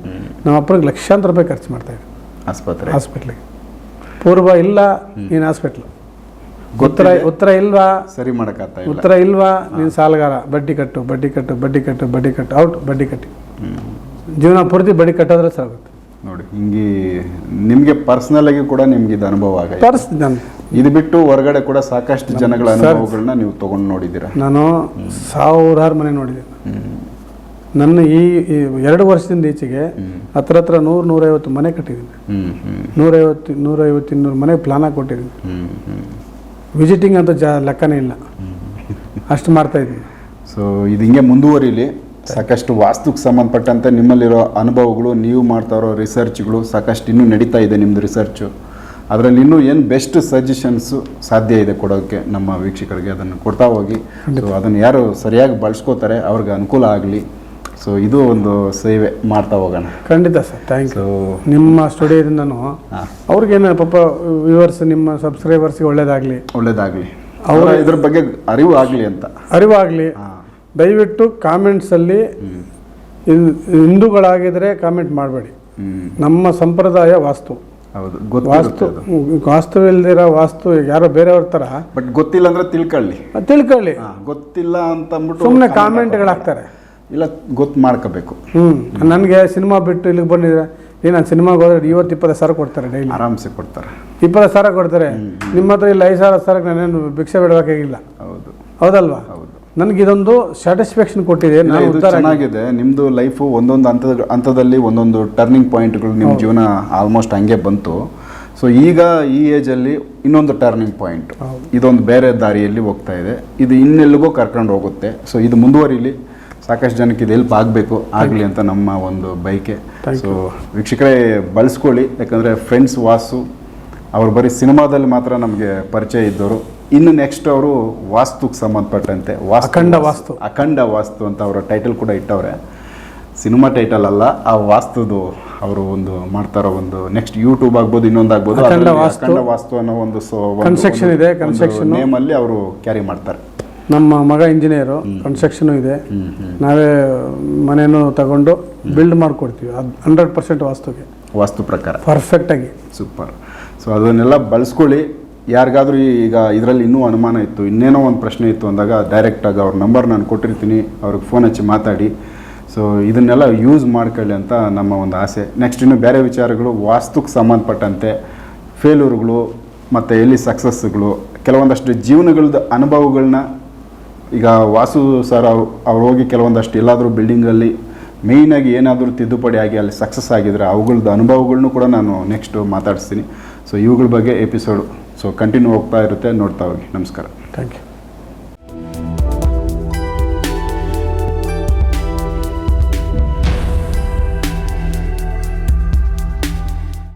ನಮ್ಮ ಅಪ್ಪನಿಗೆ ಲಕ್ಷಾಂತರ ರೂಪಾಯಿ ಖರ್ಚು ಮಾಡ್ತಾ ಇದ್ದೆ. ಆಸ್ಪತ್ರೆ. ಹಾಸ್ಪಿಟ್ಲಿಗೆ ಪೂರ್ವ ಇಲ್ಲ ನೀನು ಹಾಸ್ಪಿಟ್ಲು ಉತ್ತರ ಉತ್ತರ ಇಲ್ವಾ? ಸರಿ ಮಾಡೋಕ್ಕಾಗ್ತಾ ಉತ್ತರ ಇಲ್ವಾ? ನೀನು ಸಾಲಗಾರ. ಬಡ್ಡಿ ಕಟ್ಟು ಬಡ್ಡಿ ಕಟ್ಟು ಬಡ್ಡಿ ಕಟ್ಟು ಬಡ್ಡಿ ಕಟ್ಟು ಔಟ್ ಬಡ್ಡಿ ಕಟ್ಟಿ. ಜೀವನ ಪೂರ್ತಿ ಬಡ್ಡಿ ಕಟ್ಟೋದ್ರೆ ಸಾಗುತ್ತೆ. ನೋಡಿ ಹಿಂಗೆ ನಿಮಗೆ ಪರ್ಸನಲ್ ಆಗಿ ಕೂಡ ನಿಮ್ಗೆ ಇದು ಅನುಭವ ನಾನು ಇದು ಬಿಟ್ಟು ಹೊರಗಡೆ ಕೂಡ ಸಾಕಷ್ಟು ಜನಗಳ ಅನುಭವಗಳನ್ನ ನೀವು ತಗೊಂಡು ನೋಡಿದ್ದೀರಾ? ನಾನು ಸಾವಿರಾರು ಮನೆ ನೋಡಿದ್ದೀನಿ. ನನ್ನ ಈ ಎರಡು ವರ್ಷದಿಂದ ಈಚೆಗೆ ಹತ್ರ ಹತ್ರ ನೂರು ನೂರೈವತ್ತು ಮನೆ ಕಟ್ಟಿದ್ದೀನಿ. ನೂರೈವತ್ತು ನೂರೈವತ್ತು ಇನ್ನೂರು ಮನೆ ಪ್ಲಾನ್ ಆಗಿ ಕೊಟ್ಟಿದ್ದೀನಿ. ವಿಸಿಟಿಂಗ್ ಅಂತ ಜಾ ಲೆಕ್ಕನೇ ಇಲ್ಲ. ಅಷ್ಟು ಮಾಡ್ತಾ ಇದ್ದೀನಿ. ಸೊ ಇದು ಹಿಂಗೆ ಮುಂದುವರಿಲಿ. ಸಾಕಷ್ಟು ವಾಸ್ತುಕ್ಕೆ ಸಂಬಂಧಪಟ್ಟಂತೆ ನಿಮ್ಮಲ್ಲಿರೋ ಅನುಭವಗಳು ನೀವು ಮಾಡ್ತಾ ಇರೋ ರಿಸರ್ಚ್ಗಳು ಸಾಕಷ್ಟು ಇನ್ನೂ ನಡೀತಾ ಇದೆ ನಿಮ್ಮದು ರಿಸರ್ಚು ಅದರಲ್ಲಿ ಇನ್ನೂ ಏನು ಬೆಸ್ಟ್ ಸಜೆಷನ್ಸು ಸಾಧ್ಯ ಇದೆ ಕೊಡೋಕ್ಕೆ ನಮ್ಮ ವೀಕ್ಷಕರಿಗೆ ಅದನ್ನು ಕೊಡ್ತಾ ಹೋಗಿ. ಸೊ ಅದನ್ನು ಯಾರು ಸರಿಯಾಗಿ ಬಳಸ್ಕೋತಾರೆ ಅವ್ರಿಗೆ ಅನುಕೂಲ ಆಗಲಿ. ಸೊ ಇದು ಒಂದು ಸೇವೆ ಮಾಡ್ತಾ ಹೋಗೋಣ. ಖಂಡಿತ ಸರ್ ಥ್ಯಾಂಕ್ ಯು ನಿಮ್ಮ ಸ್ಟುಡಿಯೋದಿಂದನು ಅವ್ರಿಗೇನು ಪಾಪ ವ್ಯೂವರ್ಸ್ ನಿಮ್ಮ ಸಬ್ಸ್ಕ್ರೈಬರ್ಸ್ಗೆ ಒಳ್ಳೇದಾಗಲಿ. ಒಳ್ಳೇದಾಗಲಿ. ಅವರ ಇದ್ರ ಬಗ್ಗೆ ಅರಿವು ಆಗಲಿ ಅಂತ. ಅರಿವಾಗಲಿ. ದಯವಿಟ್ಟು ಕಾಮೆಂಟ್ಸಲ್ಲಿ ಹಿಂದೂಗಳಾಗಿದ್ದರೆ ಕಾಮೆಂಟ್ ಮಾಡಬೇಡಿ. ನಮ್ಮ ಸಂಪ್ರದಾಯ ವಾಸ್ತು. ಹೌದು ವಾಸ್ತು ವಾಸ್ತು ಇಲ್ದಿರೋ ವಾಸ್ತು ಯಾರೋ ಬೇರೆಯವ್ರ ಥರ. ಬಟ್ ಗೊತ್ತಿಲ್ಲ ಅಂದ್ರೆ ತಿಳ್ಕೊಳ್ಳಿ ತಿಳ್ಕೊಳ್ಳಿ. ಹಾ, ಗೊತ್ತಿಲ್ಲ ಅಂತ ಅಂದ್ಬಿಟ್ಟು ಸುಮ್ಮನೆ ಕಾಮೆಂಟ್ಗಳಾಗ್ತಾರೆ ಇಲ್ಲ ಗೊತ್ತು ಮಾಡ್ಕೋಬೇಕು. ಹ್ಞೂ ನನಗೆ ಸಿನಿಮಾ ಬಿಟ್ಟು ಇಲ್ಲಿಗೆ ಬಂದಿದ್ರೆ ನೀನು ನಾನು ಸಿನಿಮಾಗೆ ಹೋದ್ರೆ ಇವತ್ತು ಇಪ್ಪತ್ತು ಸಾವಿರ ಕೊಡ್ತಾರೆ ಡೈಲಿ. ಆರಾಮ್ಸೆ ಕೊಡ್ತಾರೆ. ಇಪ್ಪತ್ತು ಸಾವಿರ ಕೊಡ್ತಾರೆ. ನಿಮ್ಮ ಹತ್ರ ಇಲ್ಲ ಐದು ಸಾವಿರ ಸಾವಿರ ನಾನೇನು ಭಿಕ್ಷೆ ಬಿಡಬೇಕಾಗಿಲ್ಲ ಹೌದು. ಹೌದಲ್ವಾ? ಹೌದು. ನನಗಿದೊಂದು ಸ್ಯಾಟಿಸ್ಫ್ಯಾಕ್ಷನ್ ಕೊಟ್ಟಿದೆ. ನಾನು ಇದು ಉದ್ಧಾರ ಆಗಿ- ಚೆನ್ನಾಗಿದೆ. ನಿಮ್ಮದು ಲೈಫು ಒಂದೊಂದು ಹಂತದ ಹಂತದಲ್ಲಿ ಒಂದೊಂದು ಟರ್ನಿಂಗ್ ಪಾಯಿಂಟ್ಗಳು ನಿಮ್ಮ ಜೀವನ ಆಲ್ಮೋಸ್ಟ್ ಹಂಗೆ ಬಂತು. ಸೊ ಈಗ ಈ ಏಜಲ್ಲಿ ಇನ್ನೊಂದು ಟರ್ನಿಂಗ್ ಪಾಯಿಂಟ್ ಇದೊಂದು ಬೇರೆ ದಾರಿಯಲ್ಲಿ ಹೋಗ್ತಾ ಇದೆ. ಇದು ಇನ್ನೆಲ್ಲಿಗೂ ಕರ್ಕೊಂಡು ಹೋಗುತ್ತೆ. ಸೊ ಇದು ಮುಂದುವರಿಲಿ. ಸಾಕಷ್ಟು ಜನಕ್ಕೆ ಇದು ಹೆಲ್ಪ್ ಆಗಬೇಕು. ಆಗಲಿ ಅಂತ ನಮ್ಮ ಒಂದು ಬೈಕೆ ಸೊ ವೀಕ್ಷಕರೇ ಬಳಸ್ಕೊಳ್ಳಿ. ಯಾಕಂದರೆ ಫ್ರೆಂಡ್ಸ್ ವಾಸು ಅವ್ರು ಬರೀ ಸಿನಿಮಾದಲ್ಲಿ ಮಾತ್ರ ನಮಗೆ ಪರಿಚಯ ಇದ್ದವರು ಇನ್ನು ನೆಕ್ಸ್ಟ್ ಅವರು ವಾಸ್ತುಗೆ ಸಂಬಂಧಪಟ್ಟಂತೆ ವಾಸ್ತು ಅಖಂಡ ವಾಸ್ತು. ಅಖಂಡ ವಾಸ್ತು ಅಂತ ಅವರ ಟೈಟಲ್ ಕೂಡ ಇಟ್ಟವ್ರೆ. ಸಿನಿಮಾ ಟೈಟಲ್ ಅಲ್ಲ ಆ ವಾಸ್ತುದು ಅವರು ಒಂದು ಮಾಡ್ತಾರೋ ಒಂದು ನೆಕ್ಸ್ಟ್ ಯೂಟ್ಯೂಬ್ ಆಗ್ಬೋದು ಇನ್ನೊಂದು ಆಗ್ಬೋದು ಅಖಂಡ ವಾಸ್ತು. ಅನ್ನೋ ಒಂದು ಕನ್ಸ್ಟ್ರಕ್ಷನ್ ಇದೆ, ಕನ್ಸ್ಟ್ರಕ್ಷನ್ ನೇಮ್ ಅಲ್ಲಿ ಅವರು ಕ್ಯಾರಿ ಮಾಡ್ತಾರೆ. ನಮ್ಮ ಮಗ ಇಂಜಿನಿಯರು ಕನ್ಸ್ಟ್ರಕ್ಷನು ಇದೆ. ನಾವೇ ಮನೆಯನ್ನು ತಗೊಂಡು ಬಿಲ್ಡ್ ಮಾಡಿಕೊಡ್ತೀವಿ. ಅದು ಹಂಡ್ರೆಡ್ ಪರ್ಸೆಂಟ್ ವಾಸ್ತುಗೆ. ವಾಸ್ತು ಪ್ರಕಾರ. ಪರ್ಫೆಕ್ಟಾಗಿ ಸೂಪರ್ ಸೊ ಅದನ್ನೆಲ್ಲ ಬಳಸ್ಕೊಳ್ಳಿ. ಯಾರಿಗಾದ್ರೂ ಈಗ ಇದರಲ್ಲಿ ಇನ್ನೂ ಅನುಮಾನ ಇತ್ತು, ಇನ್ನೇನೋ ಒಂದು ಪ್ರಶ್ನೆ ಇತ್ತು ಅಂದಾಗ ಡೈರೆಕ್ಟಾಗಿ ಅವ್ರ ನಂಬರ್ ನಾನು ಕೊಟ್ಟಿರ್ತೀನಿ, ಅವ್ರಿಗೆ ಫೋನ್ ಹಚ್ಚಿ ಮಾತಾಡಿ. ಸೊ ಇದನ್ನೆಲ್ಲ ಯೂಸ್ ಮಾಡ್ಕೊಳ್ಳಿ ಅಂತ ನಮ್ಮ ಒಂದು ಆಸೆ. ನೆಕ್ಸ್ಟ್ ಇನ್ನು ಬೇರೆ ವಿಚಾರಗಳು ವಾಸ್ತುಕ್ಕೆ ಸಂಬಂಧಪಟ್ಟಂತೆ ಫೇಲ್ಯೂರ್ಗಳು ಮತ್ತು ಎಲ್ಲಿ ಸಕ್ಸಸ್ಗಳು ಕೆಲವೊಂದಷ್ಟು ಜೀವನಗಳದ್ದು ಅನುಭವಗಳನ್ನ ಈಗ ವಾಸು ಸರ್ ಅವ್ರು ಅವ್ರು ಹೋಗಿ ಕೆಲವೊಂದಷ್ಟು ಎಲ್ಲಾದರೂ ಬಿಲ್ಡಿಂಗಲ್ಲಿ ಮೇಯ್ನಾಗಿ ಏನಾದರೂ ತಿದ್ದುಪಡಿ ಆಗಿ ಅಲ್ಲಿ ಸಕ್ಸಸ್ ಆಗಿದ್ರೆ ಅವುಗಳದ್ದು ಅನುಭವಗಳನ್ನೂ ಕೂಡ ನಾನು ನೆಕ್ಸ್ಟು ಮಾತಾಡಿಸ್ತೀನಿ. ಸೊ ಇವುಗಳ ಬಗ್ಗೆ ಎಪಿಸೋಡು ಸೊ ಕಂಟಿನ್ಯೂ ಹೋಗ್ತಾ ಇರುತ್ತೆ ನೋಡ್ತಾ ಹೋಗಿ. ನಮಸ್ಕಾರ. Thank you